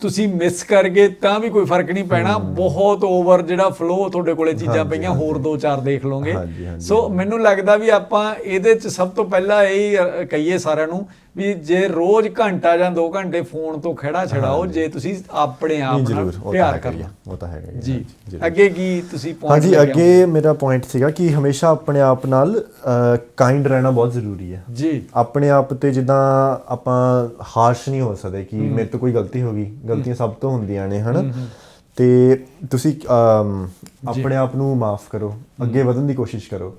A: ਤੁਸੀਂ ਮਿਸ ਕਰ ਗਏ ਤਾਂ ਵੀ ਕੋਈ ਫ਼ਰਕ ਨਹੀਂ ਪੈਣਾ। ਬਹੁਤ ਓਵਰ ਜਿਹੜਾ ਫਲੋ ਤੁਹਾਡੇ ਕੋਲੇ ਚੀਜ਼ਾਂ ਪਈਆਂ ਹੋਰ ਦੋ ਚਾਰ ਦੇਖ ਲਓਗੇ। ਸੋ ਮੈਨੂੰ ਲੱਗਦਾ ਵੀ ਆਪਾਂ ਇਹਦੇ ਚ ਸਭ ਤੋਂ ਪਹਿਲਾਂ ਇਹ ਕਹੀਏ ਸਾਰਿਆਂ ਨੂੰ ਵੀ ਜੇ ਰੋਜ਼ ਘੰਟਾ ਜਾਂ 2 ਘੰਟੇ ਫੋਨ ਤੋਂ ਖੜਾ ਛੜਾਓ ਜੇ ਤੁਸੀਂ ਆਪਣੇ ਆਪ ਨਾਲ ਪਿਆਰ ਕਰਨਾ।
B: ਉਹ ਤਾਂ ਹੈਗਾ
A: ਜੀ। ਅੱਗੇ ਕੀ ਤੁਸੀਂ point
B: ਹਾਂਜੀ ਅੱਗੇ ਮੇਰਾ ਪੁਆਇੰਟ ਸੀਗਾ ਕਿ ਹਮੇਸ਼ਾ ਆਪਣੇ ਆਪ ਨਾਲ ਕਾਈਂਡ ਰਹਿਣਾ ਬਹੁਤ ਜ਼ਰੂਰੀ ਹੈ?
A: ਜੀ।
B: ਆਪਣੇ ਆਪ ਤੇ ਜਿੱਦਾਂ ਆਪਾਂ ਹਾਰਸ਼ ਨਹੀਂ ਹੋ ਸਕਦੇ ਕਿ ਮੇਰੇ ਤੋਂ ਕੋਈ ਗਲਤੀ ਹੋ ਗਈ ਗਲਤੀਆਂ ਸਭ ਤੋਂ ਹੁੰਦੀਆਂ ਨੇ ਹਨਾ? ਤੇ ਤੁਸੀਂ ਆਪਣੇ ਆਪ ਨੂੰ ਮਾਫ ਕਰੋ ਅੱਗੇ ਵਧਣ ਦੀ ਕੋਸ਼ਿਸ਼ ਕਰੋ।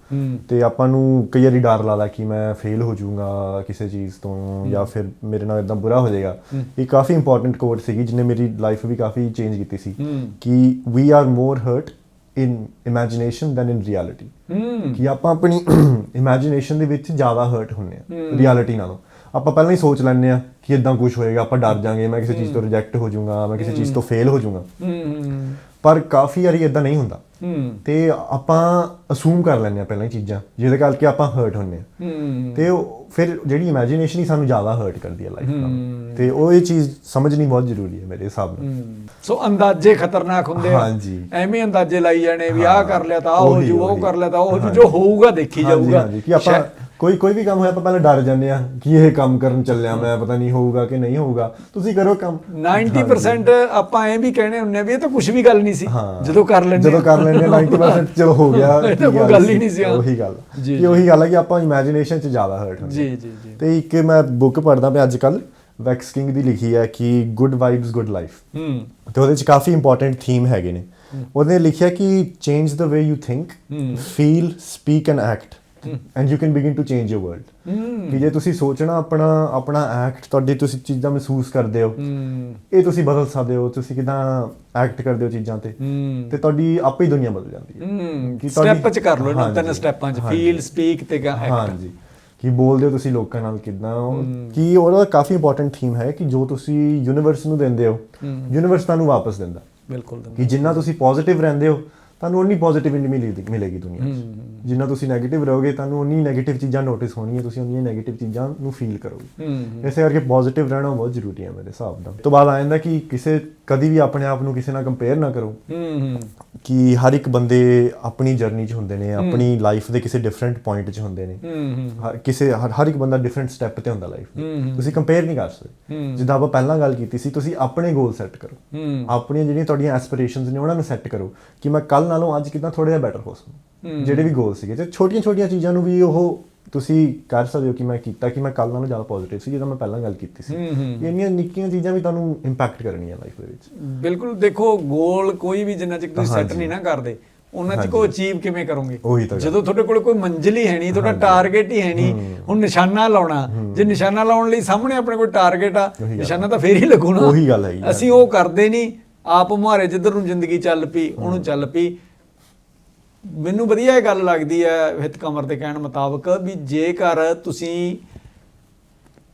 B: ਤੇ ਆਪਾਂ ਨੂੰ ਕਈ ਵਾਰੀ ਡਰ ਲੱਗਦਾ ਕਿ ਮੈਂ ਫੇਲ ਹੋ ਜਾਊਂਗਾ ਕਿਸੇ ਚੀਜ਼ ਤੋਂ ਜਾਂ ਫਿਰ ਮੇਰੇ ਨਾਲ ਇਦਾਂ ਬੁਰਾ ਹੋ ਜਾਏਗਾ। ਇਹ ਕਾਫੀ ਇੰਪੋਰਟੈਂਟ ਕੋਡ ਸੀਗੀ ਜਿਹਨੇ ਮੇਰੀ ਲਾਈਫ ਵੀ ਕਾਫੀ ਚੇਂਜ ਕੀਤੀ ਸੀ। ਕਿ we are more hurt in imagination than in reality ਕਿ ਆਪਾਂ ਆਪਣੀ ਇਮੇਜਿਨੇਸ਼ਨ ਦੇ ਵਿੱਚ ਜ਼ਿਆਦਾ ਹਰਟ ਹੁੰਨੇ ਆ ਰਿਐਲਿਟੀ ਨਾਲੋਂ। ਆਪਾਂ ਪਹਿਲਾਂ ਹੀ ਸੋਚ ਲੈਂਦੇ ਆ ਕਿ ਇਦਾਂ ਕੁਝ ਹੋਏਗਾ ਆਪਾਂ ਡਰ ਜਾਾਂਗੇ ਮੈਂ ਕਿਸੇ ਚੀਜ਼ ਤੋਂ ਰਿਜੈਕਟ ਹੋ ਜਾਊਂਗਾ ਮੈਂ ਕਿਸੇ ਚੀਜ਼ ਤੋਂ ਫੇਲ ਹੋ ਜਾਊਂਗਾ। ਪਰ ਕਾਫੀ ਵਾਰੀ ਇਦਾਂ ਨਹੀਂ ਹੁੰਦਾ। ਤੇ ਆਪਾਂ ਅਸੂਮ ਕਰ ਲੈਂਦੇ ਆ ਪਹਿਲਾਂ ਹੀ ਚੀਜ਼ਾਂ ਜਿਹਦੇ ਕਰਕੇ ਆਪਾਂ ਹਰਟ ਹੁੰਨੇ ਆ ਤੇ ਉਹ ਫਿਰ ਜਿਹੜੀ ਇਮੇਜਿਨੇਸ਼ਨ ਹੀ ਸਾਨੂੰ ਜ਼ਿਆਦਾ ਹਰਟ ਕਰਦੀ ਹੈ ਲਾਈਫ ਨਾਲ। ਤੇ ਉਹ ਇਹ ਚੀਜ਼ ਸਮਝਣੀ ਬਹੁਤ ਜ਼ਰੂਰੀ ਹੈ ਮੇਰੇ ਹਿਸਾਬ ਨਾਲ।
A: ਸੋ ਅੰਦਾਜ਼ੇ ਖਤਰਨਾਕ ਹੁੰਦੇ ਆ।
B: ਹਾਂਜੀ।
A: ਐਵੇਂ ਅੰਦਾਜ਼ੇ ਲਾਈ ਜਾਣੇ ਵੀ ਆਹ ਕਰ ਲਿਆ ਤਾਂ ਆਹ ਹੋ
B: ਉਹੀ,
A: ਜੂ ਉਹ
B: ਉਹੀ।
A: ਕਰ ਲਿਆ ਤਾਂ ਉਹ ਜੂ ਹੋਊਗਾ ਦੇਖੀ ਜਾਊਗਾ।
B: ਕਿ ਆਪਾਂ ਕੋਈ ਕੋਈ ਵੀ ਕੰਮ ਹੋਇਆ ਆਪਾਂ ਪਹਿਲਾਂ ਡਰ ਜਾਂਦੇ ਆ ਕਿ ਇਹ ਕੰਮ ਕਰਨ ਚੱਲਿਆ ਮੈਂ ਪਤਾ ਨਹੀਂ ਹੋਊਗਾ ਕਿ ਨਹੀਂ ਹੋਊਗਾ। ਤੁਸੀਂ ਕਰੋ ਕੰਮ।
A: 90% ਆਪਾਂ ਐ ਵੀ ਕਹਿਣੇ ਹੁੰਨੇ ਵੀ ਇਹ ਤਾਂ ਕੁਝ ਵੀ ਗੱਲ ਨਹੀਂ ਸੀ। ਜਦੋਂ ਕਰ ਲੈਂਦੇ
B: ਜਦੋਂ ਕਰ ਲੈਂਦੇ ਹਾਂ 90% ਚਲੋ ਹੋ ਗਿਆ
A: ਕੋਈ ਗੱਲ ਹੀ ਨਹੀਂ ਸੀ।
B: ਉਹੀ ਗੱਲ। ਕਿ ਉਹੀ ਗੱਲ ਹੈ ਕਿ ਆਪਾਂ ਇਮੇਜਿਨੇਸ਼ਨ 'ਚ ਜ਼ਿਆਦਾ ਹਰਟ ਹੁੰਦੇ
A: ਜੀ ਜੀ ਜੀ।
B: ਤੇ ਇੱਕ ਮੈਂ ਬੁੱਕ ਪੜ੍ਹਦਾ ਪਿਆ ਅੱਜ ਕੱਲ ਵੈਕਸ ਕਿੰਗ ਦੀ ਲਿਖੀ ਹੈ ਕਿ ਗੁੱਡ ਵਾਈਬਸ ਗੁੱਡ ਲਾਈਫ
A: ਹੂੰ।
B: ਤੇ ਉਹਦੇ 'ਚ ਕਾਫੀ ਇੰਪੋਰਟੈਂਟ ਥੀਮ ਹੈਗੇ ਨੇ। ਉਹਨੇ ਲਿਖਿਆ ਕਿ change the way you think feel speak and act and you can begin to change your world ਕਿ ਜੇ ਤੁਸੀਂ ਸੋਚਣਾ ਆਪਣਾ ਆਪਣਾ ਐਕਟ ਤੁਹਾਡੀ ਤੁਸੀਂ ਚੀਜ਼ਾਂ ਮਹਿਸੂਸ ਕਰਦੇ ਹੋ ਇਹ ਤੁਸੀਂ ਬਦਲ ਸਕਦੇ ਹੋ ਤੁਸੀਂ ਕਿਦਾਂ ਐਕਟ ਕਰਦੇ ਹੋ ਚੀਜ਼ਾਂ ਤੇ ਤੇ ਤੁਹਾਡੀ ਆਪੇ ਹੀ ਦੁਨੀਆ ਬਦਲ ਜਾਂਦੀ ਹੈ ਕਿ ਤੁਹਾਡੀ-
A: ਸਟੈਪ ਚ ਕਰ ਲਓ ਇਹਨਾਂ ਤਿੰਨ ਸਟੈਪਾਂ ਚ। ਫੀਲ ਸਪੀਕ ਤੇ ਐਕਟ
B: ਹਾਂਜੀ ਕਿ ਬੋਲਦੇ ਹੋ ਤੁਸੀਂ ਲੋਕਾਂ ਨਾਲ ਕਿਦਾਂ ਕਿ ਉਹਦਾ ਕਾਫੀ ਇੰਪੋਰਟੈਂਟ ਥੀਮ ਹੈ ਕਿ ਜੋ ਤੁਸੀਂ ਯੂਨੀਵਰਸ ਨੂੰ ਦਿੰਦੇ ਹੋ ਯੂਨੀਵਰਸ ਤੁਹਾਨੂੰ ਵਾਪਸ ਦਿੰਦਾ
A: ਬਿਲਕੁਲ
B: ਕਿ ਜਿੰਨਾ ਤੁਸੀਂ ਪੋਜ਼ਿਟਿਵ ਰਹਿੰਦੇ ਹੋ ਤੁਹਾਨੂੰ ਉਨੀ ਪੋਜ਼ਿਟਿਵ ਮਿਲੇਗੀ ਮਿਲੇਗੀ ਦੁਨੀਆ 'ਚ। ਜਿੰਨਾ ਤੁਸੀਂ ਨੈਗੇਟਿਵ ਰਹੋਗੇ ਤੁਹਾਨੂੰ ਉਨੀ ਨੈਗੇਟਿਵ ਚੀਜ਼ਾਂ ਨੋਟਿਸ ਹੋਣੀਆਂ ਤੁਸੀਂ ਉਨੀਆਂ ਨੈਗੇਟਿਵ ਚੀਜ਼ਾਂ ਨੂੰ ਫੀਲ ਕਰੋਗੇ। ਇਸੇ ਕਰਕੇ ਪੋਜ਼ਿਟਿਵ ਰਹਿਣਾ ਬਹੁਤ ਜ਼ਰੂਰੀ ਹੈ ਮੇਰੇ ਹਿਸਾਬ ਨਾਲ। ਤੋਂ ਬਾਅਦ ਆ ਜਾਂਦਾ ਕਿ ਕਿਸੇ ਕਦੀ ਵੀ ਆਪਣੇ ਆਪ ਨੂੰ ਕਿਸੇ ਨਾਲ ਕੰਪੇਅਰ ਨਾ ਕਰੋ। ਕਿ ਹਰ ਇੱਕ ਬੰਦੇ ਆਪਣੀ ਜਰਨੀ 'ਚ ਹੁੰਦੇ ਨੇ ਆਪਣੀ ਲਾਈਫ ਦੇ ਕਿਸੇ ਡਿਫਰੈਂਟ ਪੁਆਇੰਟ 'ਚ ਹੁੰਦੇ ਨੇ। ਹਰ ਕਿਸੇ ਹਰ ਇੱਕ ਬੰਦਾ ਡਿਫਰੈਂਟ ਸਟੈਪ ਤੇ ਹੁੰਦਾ ਲਾਈਫ ਦੇ। ਤੁਸੀਂ ਕੰਪੇਅਰ ਨਹੀਂ ਕਰ ਸਕਦੇ। ਜਿੱਦਾਂ ਆਪਾਂ ਪਹਿਲਾਂ ਗੱਲ ਕੀਤੀ ਸੀ ਤੁਸੀਂ ਆਪਣੇ ਗੋਲ ਸੈੱਟ ਕਰੋ। ਆਪਣੀਆਂ ਜਿਹੜੀਆਂ ਤੁਹਾਡੀਆਂ ਐਸਪੀਰੇਸ਼ਨਸ ਨੇ ਉਹਨਾਂ ਨੂੰ ਸੈੱਟ ਕਰੋ ਕਿ ਮੈਂ ਕੱਲ ਨਾਲੋਂ ਅੱਜ ਕਿਦਾਂ ਥੋੜਾ ਜਿਹਾ ਬੈਟਰ ਹੋ ਸਕਦਾ ਜਿਹੜੇ ਵੀ ਗੋਲ ਸੀਗੇ ਤੇ ਛੋਟੀਆਂ ਛੋਟੀਆਂ ਚੀਜ਼ਾਂ ਨੂੰ ਵੀ ਉਹ ਤੁਸੀਂ ਕਰ ਸਕਦੇ ਹੋ ਕਿ ਮੈਂ ਕੀਤਾ ਕਿ ਮੈਂ ਕੱਲ ਨਾਲੋਂ ਜ਼ਿਆਦਾ ਪੋਜ਼ਿਟਿਵ ਸੀ ਜਿਹਦਾ ਮੈਂ ਪਹਿਲਾਂ ਗੱਲ ਕੀਤੀ ਸੀ। ਇੰਨੀਆਂ ਨਿੱਕੀਆਂ ਚੀਜ਼ਾਂ ਵੀ ਤੁਹਾਨੂੰ ਇੰਪੈਕਟ ਕਰਨੀਆਂ ਲਾਈਫ ਦੇ ਵਿੱਚ।
A: ਬਿਲਕੁਲ ਦੇਖੋ ਗੋਲ ਕੋਈ ਵੀ ਜਿੰਨਾ ਚਿਰ ਤੁਸੀਂ ਸੈੱਟ। ਨਹੀਂ ਨਾ ਕਰਦੇ ਉਹਨਾਂ ਚ ਕੋ ਅਚੀਵ ਕਿਵੇਂ ਕਰੋਗੇ। ਜਦੋਂ ਤੁਹਾਡੇ ਕੋਲ ਕੋਈ ਮੰਜ਼ਿਲ ਹੀ ਹੈ ਨਹੀਂ ਤੁਹਾਡਾ ਟਾਰਗੇਟ ਹੀ ਹੈ ਨਹੀਂ ਹੁਣ ਨਿਸ਼ਾਨਾ ਲਾਉਣਾ ਜੇ ਨਿਸ਼ਾਨਾ ਲਾਉਣ ਲਈ ਸਾਹਮਣੇ ਆਪਣੇ ਕੋਈ ਟਾਰਗੇਟ ਆ। ਨਿਸ਼ਾਨਾ ਤਾਂ ਫੇਰ ਹੀ ਲੱਗੂ ਨਾ।
B: ਉਹੀ ਗੱਲ ਆ।
A: ਅਸੀਂ ਉਹ ਕਰਦੇ ਨਹੀਂ ਆਪ ਮੁਹਾਰੇ ਜਿੱਧਰ ਨੂੰ ਜ਼ਿੰਦਗੀ ਚੱਲ ਪਈ ਉਹਨੂੰ ਚੱਲ ਪਈ ਮੈਨੂੰ ਵਧੀਆ ਇਹ ਗੱਲ ਲੱਗਦੀ ਹੈ ਹਿਤ ਕਮਰ ਦੇ ਕਹਿਣ ਮੁਤਾਬਕ ਵੀ ਜੇਕਰ ਤੁਸੀਂ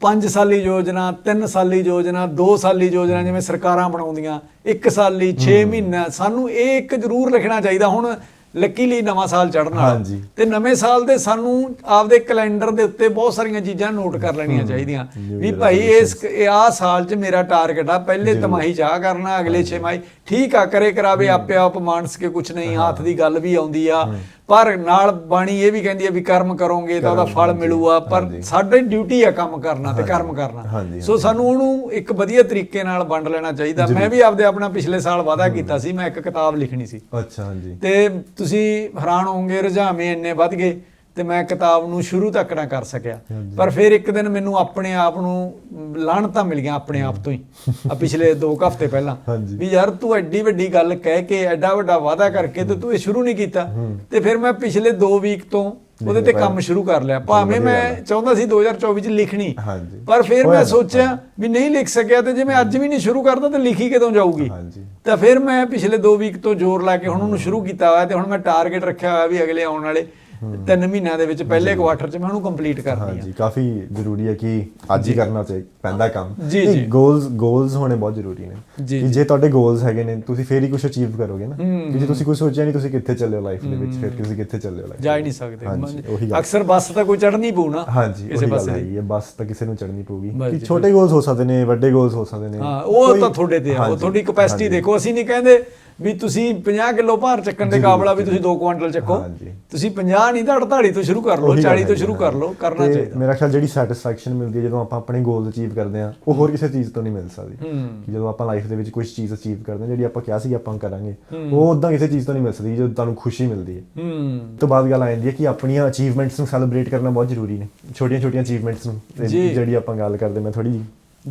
A: 5 ਸਾਲੀ ਯੋਜਨਾ 3 ਸਾਲੀ ਯੋਜਨਾ 2 ਸਾਲੀ ਯੋਜਨਾ ਜਿਵੇਂ ਸਰਕਾਰਾਂ ਬਣਾਉਂਦੀਆਂ 1 ਸਾਲੀ 6 ਮਹੀਨਾ ਸਾਨੂੰ ਇਹ ਇੱਕ ਜ਼ਰੂਰ ਲਿਖਣਾ ਚਾਹੀਦਾ। ਹੁਣ ਲੱਕੀਲੀ ਨਵਾਂ ਸਾਲ ਚੜ੍ਹਨ ਵਾਲਾ। ਤੇ ਨਵੇਂ ਸਾਲ ਦੇ ਸਾਨੂੰ ਆਪਦੇ ਕੈਲੰਡਰ ਦੇ ਉੱਤੇ ਬਹੁਤ ਸਾਰੀਆਂ ਚੀਜ਼ਾਂ ਨੋਟ ਕਰ ਲੈਣੀਆਂ ਚਾਹੀਦੀਆਂ। ਵੀ ਭਾਈ ਇਸ ਆਹ ਸਾਲ 'ਚ ਮੇਰਾ ਟਾਰਗੇਟ ਆ ਪਹਿਲੇ ਤਿਮਾਹੀ ਚਾਹ ਕਰਨਾ ਅਗਲੇ ਛੇਮਾਹੀ ਠੀਕ ਆ ਕਰੇ ਕਰਾਵੇ ਆਪੇ ਆਪ ਮਾਨਸ ਕੇ ਕੁਛ ਨਹੀਂ ਹੱਥ ਦੀ ਗੱਲ ਵੀ ਆਉਂਦੀ ਆ। ਪਰ ਨਾਲ ਬਾਣੀ ਇਹ ਵੀ ਕਹਿੰਦੀ ਆ ਵੀ ਕਰਮ ਕਰੋਗੇ ਤਾਂ ਉਹਦਾ ਫਲ ਮਿਲੂਗਾ ਪਰ। ਸਾਡੀ ਡਿਊਟੀ ਆ ਕੰਮ ਕਰਨਾ ਤੇ ਕਰਮ ਕਰਨਾ। ਸੋ ਸਾਨੂੰ ਉਹਨੂੰ ਇੱਕ ਵਧੀਆ ਤਰੀਕੇ ਨਾਲ ਵੰਡ ਲੈਣਾ ਚਾਹੀਦਾ। ਮੈਂ ਵੀ ਆਪਦੇ ਆਪਣਾ ਪਿਛਲੇ ਸਾਲ ਵਾਅਦਾ ਕੀਤਾ ਸੀ ਮੈਂ ਇੱਕ ਕਿਤਾਬ ਲਿਖਣੀ ਸੀ।
B: ਅੱਛਾ ਹਾਂਜੀ।
A: ਤੇ ਤੁਸੀਂ ਹੈਰਾਨ ਹੋਵੋਗੇ ਰੁਝਾਵੇਂ ਇੰਨੇ ਵੱਧ ਗਏ। ਤੇ ਮੈਂ ਕਿਤਾਬ ਨੂੰ ਸ਼ੁਰੂ ਤੱਕ ਨਾ ਕਰ ਸਕਿਆ। ਪਰ ਫਿਰ ਇੱਕ ਦਿਨ ਮੈਨੂੰ ਆਪਣੇ ਆਪ ਨੂੰ ਲਾਹਣਤਾਂ ਮਿਲੀਆਂ ਆਪਣੇ ਆਪ ਤੋਂ ਹੀ ਆ ਪਿਛਲੇ 2 ਹਫ਼ਤੇ ਪਹਿਲਾਂ। ਵੀ ਯਾਰ ਤੂੰ ਐਡੀ ਵੱਡੀ ਗੱਲ ਕਹਿ ਕੇ ਐਡਾ ਵੱਡਾ ਵਾਅਦਾ ਕਰਕੇ ਤੇ ਤੂੰ ਇਹ ਸ਼ੁਰੂ ਨਹੀਂ ਕੀਤਾ। ਤੇ ਫਿਰ ਮੈਂ ਪਿਛਲੇ 2 ਵੀਕ ਤੋਂ ਉਹਦੇ ਤੇ ਕੰਮ ਸ਼ੁਰੂ ਕਰ ਲਿਆ। ਭਾਵੇਂ ਮੈਂ। ਚਾਹੁੰਦਾ ਸੀ 2024 ਚ ਲਿਖਣੀ। ਪਰ ਫਿਰ ਮੈਂ ਸੋਚਿਆ ਵੀ ਨਹੀਂ ਲਿਖ ਸਕਿਆ ਤੇ ਜੇ ਮੈਂ ਅੱਜ ਵੀ ਨਹੀਂ ਸ਼ੁਰੂ ਕਰਦਾ ਤਾਂ ਲਿਖੀ ਕਿਦੋਂ ਜਾਊਗੀ? ਤਾਂ ਫਿਰ ਮੈਂ ਪਿਛਲੇ 2 ਵੀਕ ਤੋਂ ਜ਼ੋਰ ਲਾ ਕੇ ਹੁਣ ਉਹਨੂੰ ਸ਼ੁਰੂ ਕੀਤਾ ਹੋਇਆ ਤੇ ਹੁਣ ਮੈਂ ਟਾਰਗੇਟ ਰੱਖਿਆ ਹੋਇਆ ਵੀ ਅਗਲੇ ਆਉਣ ਵਾਲੇ 3 ਮਹੀਨਿਆਂ ਦੇ ਵਿੱਚ ਪਹਿਲੇ ਕੁਆਟਰ 'ਚ ਮੈਂ ਉਹਨੂੰ ਕੰਪਲੀਟ ਕਰਨੀ ਆ
B: ਹਾਂਜੀ ਕਾਫੀ ਜ਼ਰੂਰੀ ਹੈ ਕਿ ਅੱਜ ਹੀ ਕਰਨਾ ਚਾਹੀਦਾ ਪੈਂਦਾ ਕੰਮ।
A: ਜੀ, ਜੀ।
B: ਗੋਲਸ ਗੋਲਸ ਹੋਣੇ ਬਹੁਤ ਜ਼ਰੂਰੀ ਨੇ। ਕਿ ਜੇ। ਤੁਹਾਡੇ ਗੋਲਸ ਹੈਗੇ ਨੇ ਤੁਸੀਂ ਫੇਰ ਹੀ ਕੁਝ ਅਚੀਵ ਕਰੋਗੇ ਨਾ। ਕਿ ਜੇ ਤੁਸੀਂ ਕੁਝ ਸੋਚਿਆ ਨਹੀਂ ਤੁਸੀਂ ਕਿੱਥੇ ਚੱਲੇ ਹੋ ਲਾਈਫ ਦੇ ਵਿੱਚ? ਫਿਰ ਤੁਸੀਂ ਕਿੱਥੇ ਚੱਲੇ ਹੋ life
A: ਜਾ ਹੀ ਨਹੀਂ। ਸਕਦੇ। ਅਕਸਰ ਬੱਸ ਤਾਂ ਕੋਈ ਚੜ੍ਹਨੀ ਪਊ ਨਾ
B: ਹਾਂਜੀ
A: ਕਿਸੇ ਪਾਸੇ। ਦੀ।
B: ਹੈਗੀ ਹੈ ਬਸ ਤਾਂ ਕਿਸੇ ਨੂੰ ਚੜਨੀ ਪਊਗੀ। ਕਿ ਛੋਟੇ ਗੋਲਸ ਹੋ ਸਕਦੇ ਨੇ ਵੱਡੇ ਗੋਲਸ ਹੋ ਸਕਦੇ ਨੇ।
A: ਹਾਂ ਉਹ ਤਾਂ ਤੁਹਾਡੇ ਤੇ ਆ ਉਹ ਤੁਹਾਡੀ ਕਪੈਸਿਟੀ। ਦੇਖੋ ਅਸੀਂ ਨਹੀਂ ਕਹਿੰਦੇ ਵੀ ਤੁਸੀਂ 50 ਕਿਲੋ ਭਾਰ ਚੱਕਣ ਦੇ ਕਾਬਲਾ ਵੀ ਤੁਸੀਂ 2 ਕੁਆਂਟਲ ਚੱਕੋ। ਤੁਸੀਂ 50 ਨਹੀਂ ਤਾਂ 48 ਤੋਂ ਸ਼ੁਰੂ ਕਰ ਲਓ
B: ਉਹੀ ਗੱਲ
A: 40 ਤੋਂ ਸ਼ੁਰੂ। ਕਰ ਲਓ ਕਰਨਾ ਚਾਹੀਦਾ।
B: ਮੇਰਾ ਖਿਆਲ ਜਿਹੜੀ ਸੈਟੀਸਫੈਕਸ਼ਨ ਮਿਲਦੀ ਹੈ ਜਦੋਂ ਆਪਾਂ ਆਪਣੇ ਗੋਲਸ ਅਚੀਵ ਕਰਦੇ ਹਾਂ ਉਹ ਹੋਰ ਕਿਸੇ ਚੀਜ਼ ਤੋਂ ਨਹੀਂ ਮਿਲ ਸਕਦੀ। ਕਿ ਜਦੋਂ ਆਪਾਂ ਲਾਈਫ ਦੇ ਵਿੱਚ ਕੁਝ ਚੀਜ਼ ਅਚੀਵ ਕਰਦੇ ਹਾਂ ਜਿਹੜੀ ਆਪਾਂ ਕਿਹਾ ਸੀ ਆਪਾਂ ਕਰਾਂਗੇ ਉਹ ਉਦਾਂ ਕਿਸੇ ਚੀਜ਼ ਤੋਂ ਨਹੀਂ ਮਿਲ ਸਕਦੀ ਜਦੋਂ ਤੁਹਾਨੂੰ ਖੁਸ਼ੀ ਮਿਲਦੀ ਹੈ। ਤੋਂ ਬਾਅਦ ਗੱਲ ਆ ਜਾਂਦੀ ਹੈ ਕਿ ਆਪਣੀਆਂ ਅਚੀਵਮੈਂਟਸ ਨੂੰ ਸੈਲੀਬ੍ਰੇਟ ਕਰਨਾ ਬਹੁਤ ਜ਼ਰੂਰੀ ਨੇ। ਛੋਟੀਆਂ ਛੋਟੀਆਂ ਅਚੀਵਮੈਂਟਸ ਨੂੰ
A: ਜੀ।
B: ਜਿਹੜੀ ਆਪਾਂ ਗੱਲ ਕਰਦੇ ਮੈਂ ਥੋੜੀ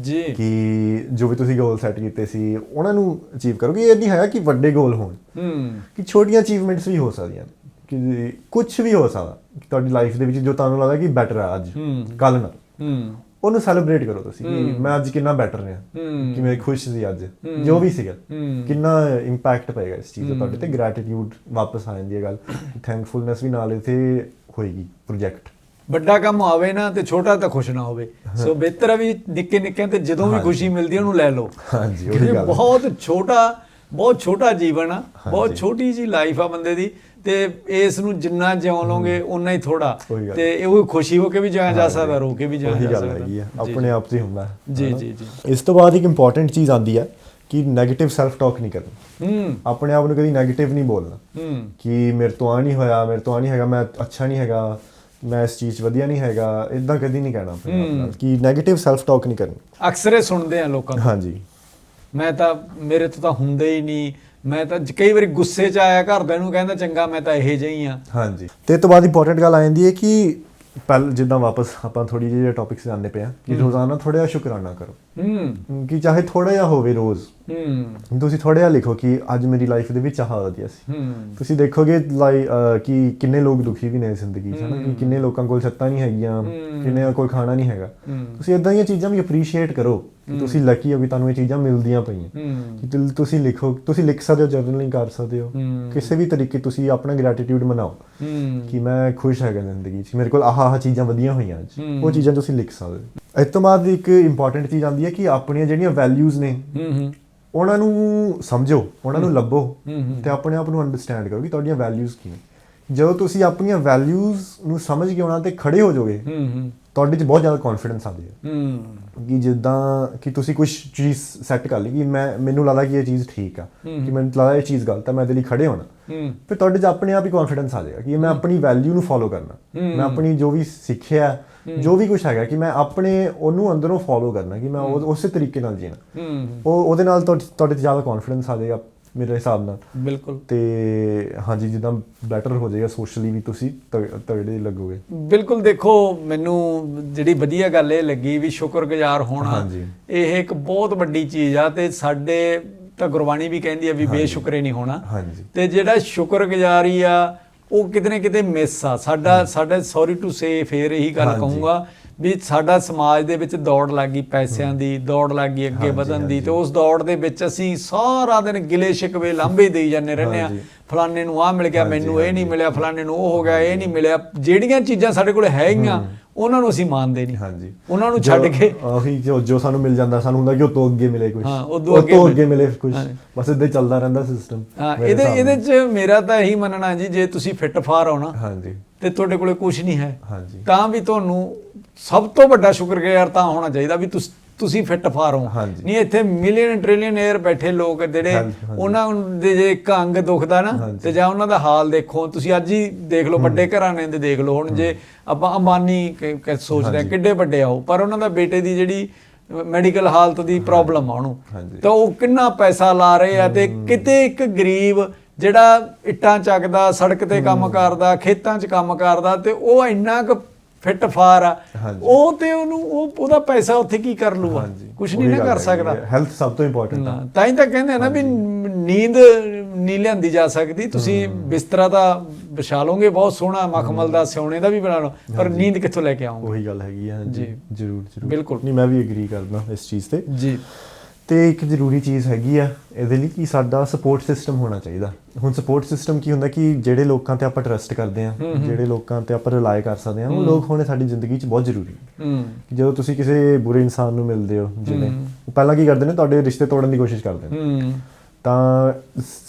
A: ਜੀ।
B: ਕਿ ਜੋ ਵੀ ਤੁਸੀਂ ਗੋਲ ਸੈੱਟ ਕੀਤੇ ਸੀ ਉਹਨਾਂ ਨੂੰ ਅਚੀਵ ਕਰੋਗੇ। ਇਹ ਨਹੀਂ ਹੈਗਾ ਕਿ ਵੱਡੇ ਗੋਲ ਹੋਣ।
A: ਹੂੰ।
B: ਕਿ ਛੋਟੀਆਂ ਅਚੀਵਮੈਂਟਸ ਵੀ ਹੋ ਸਕਦੀਆਂ। ਨੇ ਕਿ ਕੁਝ ਵੀ ਹੋ ਸਕਦਾ। ਕਿ ਤੁਹਾਡੀ ਲਾਈਫ ਦੇ ਵਿੱਚ ਜੋ ਤੁਹਾਨੂੰ ਲੱਗਦਾ ਕਿ ਬੈਟਰ ਹੈ ਅੱਜ
A: ਹੂੰ।
B: ਕੱਲ ਨਾਲ
A: ਹੂੰ।
B: ਉਹਨੂੰ ਸੈਲੀਬ੍ਰੇਟ ਕਰੋ ਤੁਸੀਂ ਕਿ ਮੈਂ ਅੱਜ ਕਿੰਨਾ ਬੈਟਰ ਰਿਹਾ।
A: ਹੂੰ।
B: ਕਿ ਮੈਂ ਖੁਸ਼ ਸੀ ਅੱਜ। ਜੋ ਵੀ ਸੀਗਾ।
A: ਹੂੰ।
B: ਕਿੰਨਾ ਇੰਪੈਕਟ ਪਏਗਾ ਇਸ ਚੀਜ਼ ਦਾ ਤੁਹਾਡੇ ਤੇ। ਗ੍ਰੈਟੀਟਿਊਡ ਵਾਪਸ ਆ ਜਾਂਦੀ ਹੈ ਗੱਲ। ਥੈਂਕਫੁਲਨੈਸ ਵੀ ਨਾਲ ਇੱਥੇ ਹੋਏਗੀ। ਪ੍ਰੋਜੈਕਟ
A: ਵੱਡਾ ਕੰਮ ਆਵੇ ਨਾ ਤੇ ਛੋਟਾ ਤਾਂ ਖੁਸ਼ ਨਾ ਹੋਵੇ। ਸੋ ਬਿਹਤਰ ਵੀ ਨਿੱਕੇ ਨਿੱਕੇ ਤੇ ਜਦੋਂ ਵੀ ਖੁਸ਼ੀ ਮਿਲਦੀ ਉਹਨੂੰ ਲੈ ਲਓ।
B: ਹਾਂਜੀ ਉਹੀ ਗੱਲ।
A: ਬਹੁਤ ਛੋਟਾ ਬਹੁਤ ਛੋਟਾ ਜੀਵਨ ਆ ਬਹੁਤ ਛੋਟੀ ਜੀ ਲਾਈਫ ਆ ਬੰਦੇ ਦੀ। ਤੇ ਇਸ ਨੂੰ ਜਿੰਨਾ ਜਿਉਂ ਲਓਗੇ ਉਨਾ ਹੀ ਥੋੜਾ
B: ਉਹੀ।
A: ਤੇ ਇਹ ਖੁਸ਼ੀ ਹੋ ਕੇ ਵੀ ਜਾਇਆ ਜਾ ਸਕਦਾ ਰੋ ਕੇ ਵੀ ਜਾਇਆ
B: ਉਹੀ
A: ਜਾ ਸਕਦਾ।
B: ਆਪਣੇ ਆਪ ਹੀ ਹੁੰਦਾ
A: ਜੀ? ਜੀ ਜੀ।
B: ਇਸ ਤੋਂ ਬਾਅਦ ਇੱਕ ਇੰਪੋਰਟੈਂਟ ਚੀਜ਼ ਆਂਦੀ ਹੈ ਕਿ 네ਗੇਟਿਵ ਸੈਲਫ ਟਾਕ ਨਹੀਂ ਕਰਨਾ।
A: ਹੂੰ।
B: ਆਪਣੇ ਆਪ ਨੂੰ ਕਦੀ 네ਗੇਟਿਵ ਨਹੀਂ ਬੋਲਣਾ।
A: ਹੂੰ।
B: ਕਿ ਮੇਰੇ ਤੋਂ ਆ ਨਹੀਂ ਹੋਇਆ ਮੇਰੇ ਤੋਂ ਆ ਨਹੀਂ ਹੈਗਾ ਮੈਂ ਅੱਛਾ ਨਹੀਂ ਹੈਗਾ ਮੈਂ ਇਸ ਚੀਜ਼ 'ਚ ਵਧੀਆ ਨਹੀਂ ਹੈਗਾ ਇਦਾਂ ਕਦੀ ਨਹੀਂ ਕਹਿਣਾ ਆਪਣੇ ਆਪ ਨਾਲ ਕਿ 네ਗੇਟਿਵ ਸੈਲਫ ਟਾਕ ਨਹੀਂ ਕਰਨੀ।
A: ਅਕਸਰ ਇਹ ਸੁਣਦੇ ਆ ਲੋਕਾਂ ਤੋਂ
B: ਹਾਂਜੀ।
A: ਮੈਂ ਤਾਂ ਮੇਰੇ ਤੋਂ ਤਾਂ ਹੁੰਦੇ ਹੀ ਨਹੀਂ। ਮੈਂ ਤਾਂ ਕਈ ਵਾਰੀ ਗੁੱਸੇ 'ਚ ਆਇਆ ਘਰਦਿਆਂ ਨੂੰ ਕਹਿੰਦਾ ਚੰਗਾ ਮੈਂ ਤਾਂ ਇਹੋ ਜਿਹੀ ਆ।
B: ਹਾਂਜੀ। ਤੇ ਤੋਂ ਬਾਅਦ ਇੰਪੋਰਟੈਂਟ ਗੱਲ ਆ ਜਾਂਦੀ ਹੈ ਕਿ ਪਹਿਲ ਜਿੱਦਾਂ ਵਾਪਸ ਆਪਾਂ ਥੋੜੀ ਜਿਹੀ ਟੌਪਿਕਸ ਪਏ ਆ ਕਿ ਰੋਜ਼ਾਨਾ ਥੋੜਾ ਸ਼ੁਕਰਾਨਾ ਕਰੋ।
A: ਹੂੰ।
B: ਕਿ ਚਾਹੇ ਥੋੜਾ ਜਿਹਾ ਹੋਵੇ ਰੋਜ਼।
A: ਹੂੰ।
B: ਤੁਸੀਂ ਥੋੜਾ ਜਿਹਾ ਲਿਖੋ ਕਿ ਅੱਜ ਮੇਰੀ ਲਾਈਫ ਦੇ ਵਿੱਚ ਆਹ ਵਧੀਆ ਸੀ।
A: ਹੂੰ।
B: ਤੁਸੀਂ ਦੇਖੋਗੇ ਕਿ ਕਿੰਨੇ ਲੋਕ ਦੁਖੀ ਵੀ ਨੇ ਜ਼ਿੰਦਗੀ 'ਚ ਹਨਾ? ਕਿ ਕਿੰਨੇ ਲੋਕਾਂ ਕੋਲ ਛੱਤਾਂ ਨਹੀਂ ਹੈਗੀਆਂ ਕਿੰਨੇ ਕੋਲ ਖਾਣਾ ਨਹੀਂ ਹੈਗਾ। ਤੁਸੀਂ ਇਦਾਂ ਦੀਆਂ ਚੀਜ਼ਾਂ ਵੀ ਅਪਰੀਸ਼ੀਏਟ ਕਰੋ ਕਿ ਤੁਸੀਂ ਲੱਕੀ ਹੋ ਕਿ ਤੁਹਾਨੂੰ ਇਹ ਚੀਜ਼ਾਂ ਮਿਲਦੀਆਂ ਪਈਆਂ। ਕਿ ਤੁਸੀਂ ਲਿਖੋ ਤੁਸੀਂ ਲਿਖ ਸਕਦੇ ਹੋ ਜਰਨਲਿੰਗ ਕਰ ਸਕਦੇ ਹੋ। ਕਿਸੇ ਵੀ ਤਰੀਕੇ ਤੁਸੀਂ ਆਪਣਾ ਗ੍ਰੈਟੀਟਿਊਡ ਮਨਾਓ। ਕਿ ਮੈਂ ਖੁਸ਼ ਹੈਗਾ ਜ਼ਿੰਦਗੀ 'ਚ ਮੇਰੇ ਕੋਲ ਆਹ ਆਹ ਚੀਜ਼ਾਂ ਵਧੀਆ ਹੋਈਆਂ ਅੱਜ। ਉਹ ਚੀਜ਼ਾਂ ਤੁਸੀਂ ਲਿਖ ਸਕਦੇ ਹੋ। ਇਸ ਤੋਂ ਬਾਅਦ ਇੱਕ ਇੰਪੋਰਟੈਂਟ ਚੀਜ਼ ਆਉਂਦੀ ਹੈ ਕਿ ਆਪਣੀਆਂ ਜਿਹੜੀਆਂ ਵੈਲਿਊਜ਼ ਨੇ
A: ਹੂੰ ਹੂੰ।
B: ਉਹਨਾਂ ਨੂੰ ਸਮਝੋ ਉਹਨਾਂ ਨੂੰ ਲੱਭੋ
A: ਹੂੰ, ਹੂੰ।
B: ਤੇ ਆਪਣੇ ਆਪ ਨੂੰ ਅੰਡਰਸਟੈਂਡ ਕਰੋ ਕਿ ਤੁਹਾਡੀਆਂ ਵੈਲਿਊਜ਼ ਕੀ ਨੇ। ਜਦੋਂ ਤੁਸੀਂ ਆਪਣੀਆਂ ਵੈਲਿਊਜ਼ ਨੂੰ ਸਮਝ ਕੇ ਉਹਨਾਂ ਤੇ ਖੜੇ ਹੋ ਜਾਓਗੇ
A: ਹੂੰ ਹੂੰ।
B: ਤੁਹਾਡੇ 'ਚ ਬਹੁਤ ਜ਼ਿਆਦਾ ਕੌਨਫੀਡੈਂਸ ਆ ਜਾਏਗਾ
A: ਹੂੰ।
B: ਕਿ ਜਿੱਦਾਂ ਕਿ ਤੁਸੀਂ ਕੁਝ ਚੀਜ਼ ਸੈੱਟ ਕਰ ਲਈ ਕਿ ਮੈਂ ਮੈਨੂੰ ਲੱਗਦਾ ਕਿ ਇਹ ਚੀਜ਼ ਠੀਕ ਆ ਕਿ ਮੈਨੂੰ ਲੱਗਦਾ ਇਹ ਚੀਜ਼ ਗਲਤ ਆ ਮੈਂ ਇਹਦੇ ਲਈ ਖੜੇ ਹੋਣਾ। ਫਿਰ ਤੁਹਾਡੇ 'ਚ ਆਪਣੇ ਆਪ ਹੀ ਕੌਨਫੀਡੈਂਸ ਆ ਜਾਏਗਾ ਕਿ ਮੈਂ ਆਪਣੀ ਵੈਲਿਊ ਨੂੰ ਫੋਲੋ ਕਰਨਾ। ਮੈਂ ਆਪਣੀ ਜੋ ਵੀ ਸਿੱਖਿਆ ਜੋ ਵੀ ਕੁਝ ਹੈਗਾ ਕਿ ਮੈਂ ਆਪਣੇ ਉਹਨੂੰ ਅੰਦਰੋਂ ਫੋਲੋ ਕਰਨਾ ਕਿ ਮੈਂ ਉਸੇ ਤਰੀਕੇ ਨਾਲ ਜੀਣਾ। ਉਹ ਉਹਦੇ ਨਾਲ ਤੁਹਾਡੇ 'ਚ ਜ਼ਿਆਦਾ ਕੌਨਫੀਡੈਂਸ ਆ ਜਾਏਗਾ ਮੇਰੇ ਹਿਸਾਬ ਨਾਲ।
A: ਬਿਲਕੁਲ।
B: ਤੇ ਹਾਂਜੀ ਜਿੱਦਾਂ ਬੈਟਰ ਹੋ ਜਾਏਗਾ ਸੋਸ਼ਲੀ ਵੀ ਤੁਸੀਂ ਤਗ- ਤਗੜੇ ਲੱਗੋਗੇ।
A: ਬਿਲਕੁਲ ਦੇਖੋ ਮੈਨੂੰ ਜਿਹੜੀ ਵਧੀਆ ਗੱਲ ਇਹ ਲੱਗੀ ਵੀ ਸ਼ੁਕਰਗੁਜ਼ਾਰ ਹੋਣਾ
B: ਹਾਂਜੀ।
A: ਇਹ ਇੱਕ ਬਹੁਤ ਵੱਡੀ ਚੀਜ਼ ਆ ਤੇ ਸਾਡੇ ਤਾਂ ਗੁਰਬਾਣੀ ਵੀ ਕਹਿੰਦੀ ਆ ਵੀ ਬੇਸ਼ੁਕਰੇ ਨਹੀਂ ਹੋਣਾ।
B: ਹਾਂਜੀ।
A: ਤੇ ਜਿਹੜਾ ਸ਼ੁਕਰਗੁਜ਼ਾਰੀ ਆ ਉਹ ਕਿਤੇ ਨਾ ਕਿਤੇ ਮਿਸ ਆ ਸਾਡਾ ਸਾਡਾ ਸੌਰੀ ਟੂ ਸੇ ਫੇਰ ਇਹੀ ਗੱਲ। ਕਹੂੰਗਾ ਵੀ ਸਾਡਾ ਸਮਾਜ ਦੇ ਵਿੱਚ ਦੌੜ ਲੱਗੀ ਪੈਸਿਆਂ ਦੀ ਦੌੜ ਲੱਗੀ ਅੱਗੇ
B: ਹਾਂਜੀ,
A: ਵਧਣ ਦੀ। ਤੇ ਉਸ ਦੌੜ ਦੇ ਵਿੱਚ ਅਸੀਂ ਸਾਰਾ ਦਿਨ ਗਿਲੇ ਸ਼ਿਕਵੇ ਲਾਂਭੇ ਦੇਈ ਜਾਂਦੇ ਰਹਿੰਦੇ ਆ। ਫਲਾਣੇ ਨੂੰ ਆ ਮਿਲ ਗਿਆ ਮੈਨੂੰ ਇਹ ਨਹੀਂ। ਮਿਲਿਆ ਫਲਾਣੇ ਨੂੰ ਉਹ ਹੋ ਗਿਆ ਇਹ ਨਹੀਂ ਮਿਲਿਆ ਜਿਹੜੀਆਂ ਚੀਜ਼ਾਂ ਸਾਡੇ ਕੋਲ ਹੈਗੀਆਂ ਉਹਨਾਂ ਨੂੰ ਅਸੀਂ ਮੰਨਦੇ ਨਹੀਂ।
B: ਹਾਂਜੀ।
A: ਉਹਨਾਂ ਨੂੰ ਛੱਡ ਕੇ
B: ਉਹੀ ਜੋ ਜੋ ਸਾਨੂੰ ਮਿਲ ਜਾਂਦਾ ਸਾਨੂੰ ਹੁੰਦਾ ਕਿ ਉਹ ਤੋਂ ਅੱਗੇ ਮਿਲੇ ਕੁਝ
A: ਹਾਂ, ਉਹ ਤੋਂ ਅੱਗੇ ਮਿਲੇ।
B: ਕੁਝ। ਬਸ ਇਦਾਂ ਚੱਲਦਾ ਰਹਿੰਦਾ ਸਿਸਟਮ
A: ਹਾਂ ਇਹਦੇ ਇਹਦੇ ਚ ਮੇਰਾ ਤਾਂ ਇਹੀ ਮੰਨਣਾ ਜੀ ਜੇ ਤੁਸੀਂ ਫਿੱਟ ਫਾਰ ਹੋ ਨਾ
B: ਹਾਂਜੀ।
A: ਤੇ ਤੁਹਾਡੇ ਕੋਲੇ ਕੁਝ ਨਹੀਂ ਹੈ।
B: ਹਾਂਜੀ।
A: ਤਾਂ ਵੀ ਤੁਹਾਨੂੰ ਸਭ ਤੋਂ ਵੱਡਾ ਸ਼ੁਕਰਗੁਜ਼ਾਰ ਤਾਂ ਹੋਣਾ ਚਾਹੀਦਾ ਵੀ ਤੁਸ- ਤੁਸੀਂ ਫਿੱਟ ਫਾਰ ਹੋ। ਨਹੀਂ ਇੱਥੇ ਮਿਲੀਅਨ ਟ੍ਰਿਲੀਅਨੇਅਰ ਬੈਠੇ ਲੋਕ ਜਿਹੜੇ। ਉਹਨਾਂ ਦੇ ਜੇ ਇੱਕ ਅੰਗ ਦੁਖਦਾ ਨਾ। ਤੇ ਜਾਂ ਉਹਨਾਂ ਦਾ ਹਾਲ ਦੇਖੋ ਤੁਸੀਂ ਅੱਜ ਹੀ ਦੇਖ ਲਓ ਵੱਡੇ ਘਰਾਣੇ ਦੇ ਦੇਖ ਲਓ ਹੁਣ ਜੇ ਆਪਾਂ ਅੰਬਾਨੀ ਸੋਚਦੇ ਆ। ਕਿੱਡੇ ਵੱਡੇ ਆ ਉਹ ਪਰ ਉਹਨਾਂ ਦਾ ਬੇਟੇ ਦੀ ਜਿਹੜੀ ਮੈਡੀਕਲ ਹਾਲਤ ਦੀ ਪ੍ਰੋਬਲਮ ਆ ਉਹਨੂੰ। ਤਾਂ ਉਹ ਕਿੰਨਾ ਪੈਸਾ ਲਾ ਰਹੇ ਆ ਤੇ ਕਿਤੇ ਇੱਕ ਗਰੀਬ ਜਿਹੜਾ ਇੱਟਾਂ ਚੱਕਦਾ ਸੜਕ ਤੇ ਕੰਮ ਕਰਦਾ ਖੇਤਾਂ 'ਚ ਕੰਮ ਕਰਦਾ ਤੇ ਉਹ ਇੰਨਾ ਕੁ ਫਿੱਟ ਫਾਰ ਆ। ਉਹ ਤੇ ਉਹਨੂੰ ਉਹ ਉਹਦਾ ਪੈਸਾ ਉੱਥੇ ਕੀ ਕਰ ਲੂਗਾ ਕੁਝ ਨਹੀਂ ਨਾ ਕਰ ਸਕਦਾ।
B: ਹੈਲਥ ਸਭ ਤੋਂ ਇੰਪੋਰਟੈਂਟ ਆ।
A: ਤਾਂ ਹੀ ਤਾਂ ਕਹਿੰਦੇ ਆ ਨਾ ਵੀ ਨੀਂਦ ਨਹੀਂ ਲਿਆਂਦੀ ਜਾ ਸਕਦੀ। ਤੁਸੀਂ ਬਿਸਤਰਾ ਤਾਂ ਵਿਛਾ ਲਓਗੇ ਬਹੁਤ ਸੋਹਣਾ ਮਖਮਲ ਦਾ ਸਿਉਣੇ ਦਾ ਵੀ ਬਣਾ ਲਓ ਪਰ ਨੀਂਦ ਕਿੱਥੋਂ ਲੈ ਕੇ ਆਉਂਗੇ
B: ਉਹੀ ਗੱਲ ਹੈਗੀ ਆ
A: ਜੀ।
B: ਜਰੂਰ ਜਰੂਰ।
A: ਬਿਲਕੁਲ।
B: ਨਹੀਂ ਮੈਂ ਵੀ ਐਗਰੀ ਕਰਦਾ ਇਸ ਚੀਜ਼ ਤੇ।
A: ਜੀ।
B: ਤੇ ਇੱਕ ਜ਼ਰੂਰੀ ਚੀਜ਼ ਹੈਗੀ ਆ ਇਹਦੇ ਲਈ ਕਿ ਸਾਡਾ ਸਪੋਰਟ ਸਿਸਟਮ ਹੋਣਾ ਚਾਹੀਦਾ। ਹੁਣ ਸਪੋਰਟ ਸਿਸਟਮ ਕੀ ਹੁੰਦਾ ਕਿ ਜਿਹੜੇ ਲੋਕਾਂ ਤੇ ਆਪਾਂ ਟਰਸਟ ਕਰਦੇ ਆ ਜਿਹੜੇ ਲੋਕਾਂ ਤੇ ਆਪਾਂ ਰਿਲਾਈ ਕਰ ਸਕਦੇ ਆ ਉਹ ਲੋਕ ਹੋਣੇ ਸਾਡੀ ਜ਼ਿੰਦਗੀ 'ਚ ਬਹੁਤ ਜ਼ਰੂਰੀ ਕਿ ਜਦੋਂ ਤੁਸੀਂ ਕਿਸੇ ਬੁਰੇ ਇਨਸਾਨ ਨੂੰ ਮਿਲਦੇ ਹੋ ਜਿਹਨੇ ਉਹ ਪਹਿਲਾਂ ਕੀ ਕਰਦੇ ਨੇ ਤੁਹਾਡੇ ਰਿਸ਼ਤੇ ਤੋੜਨ ਦੀ ਕੋਸ਼ਿਸ਼ ਕਰਦੇ ਨੇ। ਤਾਂ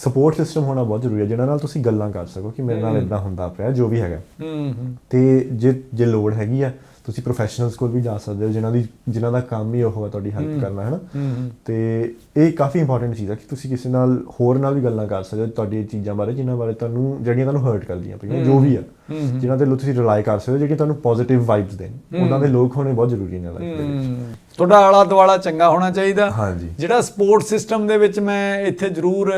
B: ਸਪੋਰਟ ਸਿਸਟਮ ਹੋਣਾ ਬਹੁਤ ਜ਼ਰੂਰੀ ਹੈ ਜਿਹਨਾਂ ਨਾਲ ਤੁਸੀਂ ਗੱਲਾਂ ਕਰ ਸਕੋ ਕਿ ਮੇਰੇ ਨਾਲ ਇਦਾਂ ਹੁੰਦਾ ਪਿਆ ਜੋ ਵੀ ਹੈਗਾ। ਤੇ ਜੇ ਜੇ ਲੋੜ ਹੈਗੀ ਆ ਤੁਸੀਂ ਪ੍ਰੋਫੈਸ਼ਨਲਸ ਕੋਲ ਵੀ ਜਾ ਸਕਦੇ ਹੋ ਜਿਨ੍ਹਾਂ ਦੀ ਜਿਨ੍ਹਾਂ ਦਾ ਕੰਮ ਹੀ ਉਹ ਹੈ ਤੁਹਾਡੀ ਹੈਲਪ ਕਰਨਾ ਹੈ ਨਾ ਤੇ ਇਹ ਕਾਫੀ ਇੰਪੋਰਟੈਂਟ ਚੀਜ਼ ਹੈ ਕਿ ਤੁਸੀਂ ਕਿਸੇ ਨਾਲ ਹੋਰ ਨਾਲ ਵੀ ਗੱਲਾਂ ਕਰ ਸਕਦੇ ਹੋ ਤੁਹਾਡੀ ਚੀਜ਼ਾਂ ਬਾਰੇ ਜਿਨ੍ਹਾਂ ਬਾਰੇ ਤੁਹਾਨੂੰ ਜਿਹੜੀਆਂ ਤੁਹਾਨੂੰ ਹਰਟ ਕਰਦੀਆਂ ਪਈਆਂ ਜੋ ਵੀ ਆ। ਜਿਨ੍ਹਾਂ ਤੇ ਲੋ ਤੁਸੀਂ ਰਿਲਾਈ ਕਰ ਸਕਦੇ ਹੋ ਜਿਹੜੀਆਂ ਤੁਹਾਨੂੰ ਪੋਜ਼ਿਟਿਵ ਵਾਈਬਸ ਦੇਣ। ਉਹਨਾਂ ਦੇ ਲੋਕ ਹੋਣੇ ਬਹੁਤ ਜ਼ਰੂਰੀ ਨੇ ਲਾਈਫ ਦੇ ਵਿੱਚ।
A: ਤੁਹਾਡਾ ਆਲਾ ਦੁਆਲਾ ਚੰਗਾ ਹੋਣਾ ਚਾਹੀਦਾ।
B: ਹਾਂਜੀ।
A: ਜਿਹੜਾ ਸਪੋਰਟ ਸਿਸਟਮ ਦੇ ਵਿੱਚ ਮੈਂ ਇੱਥੇ ਜ਼ਰੂਰ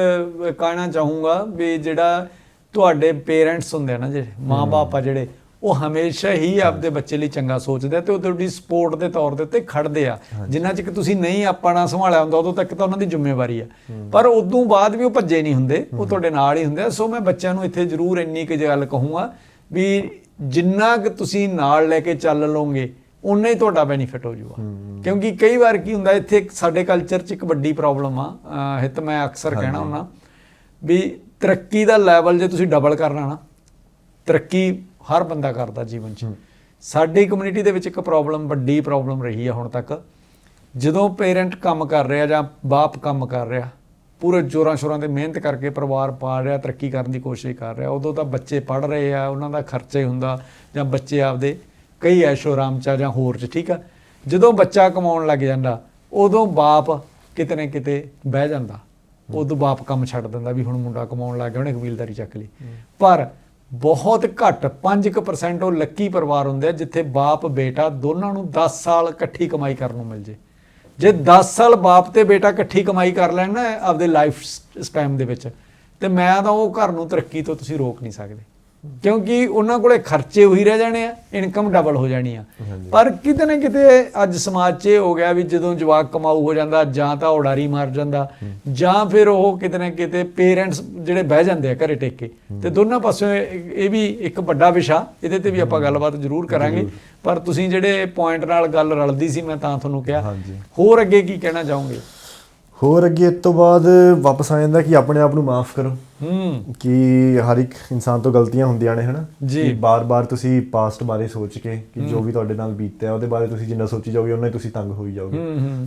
A: ਕਹਿਣਾ ਚਾਹੂੰਗਾ ਵੀ ਜਿਹੜਾ ਤੁਹਾਡੇ ਪੇਰੈਂਟਸ ਹੁੰਦੇ ਆ ਨਾ ਜਿਹੜੇ ਮਾਪੇ ਆ ਜਿਹੜੇ ਉਹ ਹਮੇਸ਼ਾ ਹੀ ਆਪਦੇ ਬੱਚੇ ਲਈ ਚੰਗਾ ਸੋਚਦੇ ਆ ਤੇ ਉਹ ਤੁਹਾਡੀ ਸਪੋਰਟ ਦੇ ਤੌਰ ਦੇ ਉੱਤੇ ਖੜਦੇ ਆ। ਜਿੰਨਾ ਚਿਰ ਤੁਸੀਂ ਨਹੀਂ ਆਪਣਾ ਸੰਭਾਲਿਆ ਹੁੰਦਾ ਉਦੋਂ ਤੱਕ ਤਾਂ ਉਹਨਾਂ ਦੀ ਜ਼ਿੰਮੇਵਾਰੀ ਆ। ਪਰ ਉਦੋਂ ਬਾਅਦ ਵੀ ਉਹ ਭੱਜੇ ਨਹੀਂ ਹੁੰਦੇ ਉਹ ਤੁਹਾਡੇ ਨਾਲ ਹੀ ਹੁੰਦੇ ਆ। ਸੋ ਮੈਂ ਬੱਚਿਆਂ ਨੂੰ ਇੱਥੇ ਜ਼ਰੂਰ ਇੰਨੀ ਕੁ ਗੱਲ ਕਹੂੰਗਾ ਵੀ ਜਿੰਨਾ ਕੁ ਤੁਸੀਂ ਨਾਲ ਲੈ ਕੇ ਚੱਲ ਲਓਗੇ ਉਨਾ ਹੀ ਤੁਹਾਡਾ ਬੈਨੀਫਿਟ ਹੋ ਜਾਊਗਾ ਕਿਉਂਕਿ ਕਈ ਵਾਰ ਕੀ ਹੁੰਦਾ ਇੱਥੇ ਸਾਡੇ ਕਲਚਰ 'ਚ ਇੱਕ ਵੱਡੀ ਪ੍ਰੋਬਲਮ ਆ ਹਿੱਤ ਮੈਂ ਅਕਸਰ ਕਹਿਣਾ ਹੁੰਦਾ ਵੀ ਤਰੱਕੀ ਦਾ ਲੈਵਲ ਜੇ ਤੁਸੀਂ ਡਬਲ ਕਰਨਾ ਨਾ ਤਰੱਕੀ ਹਰ ਬੰਦਾ ਕਰਦਾ ਜੀਵਨ 'ਚ। ਸਾਡੀ ਕਮਿਊਨਿਟੀ ਦੇ ਵਿੱਚ ਇੱਕ ਪ੍ਰੋਬਲਮ ਵੱਡੀ ਪ੍ਰੋਬਲਮ ਰਹੀ ਆ ਹੁਣ ਤੱਕ। ਜਦੋਂ ਪੇਰੈਂਟ ਕੰਮ ਕਰ ਰਿਹਾ ਜਾਂ ਬਾਪ ਕੰਮ ਕਰ ਰਿਹਾ ਪੂਰੇ ਜੋਰਾਂ ਸ਼ੋਰਾਂ ਤੇ ਮਿਹਨਤ ਕਰਕੇ ਪਰਿਵਾਰ ਪਾਲ ਰਿਹਾ ਤਰੱਕੀ ਕਰਨ ਦੀ ਕੋਸ਼ਿਸ਼ ਕਰ ਰਿਹਾ ਉਦੋਂ ਤਾਂ ਬੱਚੇ ਪੜ ਰਹੇ ਆ ਉਹਨਾਂ ਦਾ ਖਰਚਾ ਹੀ ਹੁੰਦਾ ਜਾਂ ਬੱਚੇ ਆਪਦੇ ਕਈ ਐਸ਼ੋ ਆਰਾਮ ਚ ਆ ਜਾਂ ਹੋਰ ਚ ਠੀਕ ਆ? ਜਦੋਂ ਬੱਚਾ ਕਮਾਉਣ ਲੱਗ ਜਾਂਦਾ ਉਦੋਂ ਬਾਪ ਕਿਤੇ ਨਾ ਕਿਤੇ ਬਹਿ ਜਾਂਦਾ। ਉਦੋਂ ਬਾਪ ਕੰਮ ਛੱਡ ਦਿੰਦਾ ਵੀ ਹੁਣ ਮੁੰਡਾ ਕਮਾਉਣ ਲੱਗ ਗਿਆ ਉਹਨੇ ਕਬੀਲਦਾਰੀ ਚੱਕ ਲਈ। ਪਰ ਬਹੁਤ ਘੱਟ 5% ਉਹ ਲੱਕੀ ਪਰਿਵਾਰ ਹੁੰਦੇ ਆ, ਜਿੱਥੇ ਬਾਪ, ਬੇਟਾ ਦੋਨਾਂ ਨੂੰ 10 ਸਾਲ ਇਕੱਠੀ ਕਮਾਈ ਕਰਨ ਨੂੰ ਮਿਲ ਜੇ। ਜੇ 10 ਸਾਲ ਬਾਪ ਤੇ ਬੇਟਾ ਇਕੱਠੀ ਕਮਾਈ ਕਰ ਲੈਣ ਨਾ, ਆਪਦੇ ਲਾਈਫ ਸਪੈਮ ਦੇ ਵਿੱਚ, ਤੇ ਮੈਂ ਤਾਂ ਉਹ ਘਰ ਨੂੰ ਤਰੱਕੀ ਤੋਂ ਤੁਸੀਂ ਰੋਕ ਨਹੀਂ ਸਕਦੇ। ਕਿਉਂਕਿ ਉਹਨਾਂ ਕੋਲੇ ਖਰਚੇ ਉਹੀ ਰਹਿ ਜਾਣੇ ਆ ਇਨਕਮ ਡਬਲ ਹੋ ਜਾਣੀ ਆ। ਪਰ ਕਿਤੇ ਨਾ ਕਿਤੇ ਅੱਜ ਸਮਾਜ 'ਚ ਹੋ ਗਿਆ ਵੀ ਜਦੋਂ ਜਵਾਕ ਕਮਾਊ ਹੋ ਜਾਂਦਾ ਜਾਂ ਤਾਂ ਉਡਾਰੀ ਮਾਰ ਜਾਂਦਾ ਜਾਂ ਫਿਰ ਉਹ ਕਿਤੇ ਨਾ ਕਿਤੇ ਪੇਰੈਂਟਸ ਜਿਹੜੇ ਬਹਿ ਜਾਂਦੇ ਆ ਘਰੇ ਟੇਕ ਕੇ ਤੇ ਦੋਨਾਂ ਪਾਸਿਓਂ ਇਹ ਵੀ ਇੱਕ ਵੱਡਾ ਵਿਸ਼ਾ ਇਹਦੇ ਤੇ ਵੀ ਆਪਾਂ ਗੱਲਬਾਤ ਜ਼ਰੂਰ ਕਰਾਂਗੇ। ਪਰ ਤੁਸੀਂ ਜਿਹੜੇ ਪੁਆਇੰਟ ਨਾਲ ਗੱਲ ਰਲਦੀ ਸੀ ਮੈਂ ਤਾਂ ਤੁਹਾਨੂੰ ਕਿਹਾ। ਹੋਰ ਅੱਗੇ ਕੀ ਕਹਿਣਾ ਚਾਹੋਗੇ?
B: ਹੋਰ ਅੱਗੇ ਇਸ ਤੋਂ ਬਾਅਦ ਵਾਪਸ ਆ ਜਾਂਦਾ ਕਿ ਆਪਣੇ ਆਪ ਨੂੰ ਮਾਫ ਕਰੋ।
A: ਹੂੰ।
B: ਕਿ ਹਰ ਇੱਕ ਇਨਸਾਨ ਤੋਂ ਗਲਤੀਆਂ ਹੁੰਦੀਆਂ ਨੇ ਹਨਾ?
A: ਜੀ।
B: ਬਾਰ-ਬਾਰ ਤੁਸੀਂ ਪਾਸਟ ਬਾਰੇ ਸੋਚ ਕੇ ਕਿ ਜੋ ਵੀ ਤੁਹਾਡੇ ਨਾਲ ਬੀਤਿਆ ਉਹਦੇ ਬਾਰੇ ਤੁਸੀਂ ਜਿੰਨਾ ਸੋਚੀ ਜਾਓਗੇ ਉਹਨਾਂ ਹੀ ਤੁਸੀਂ ਤੰਗ ਹੋਈ ਜਾਓਗੇ।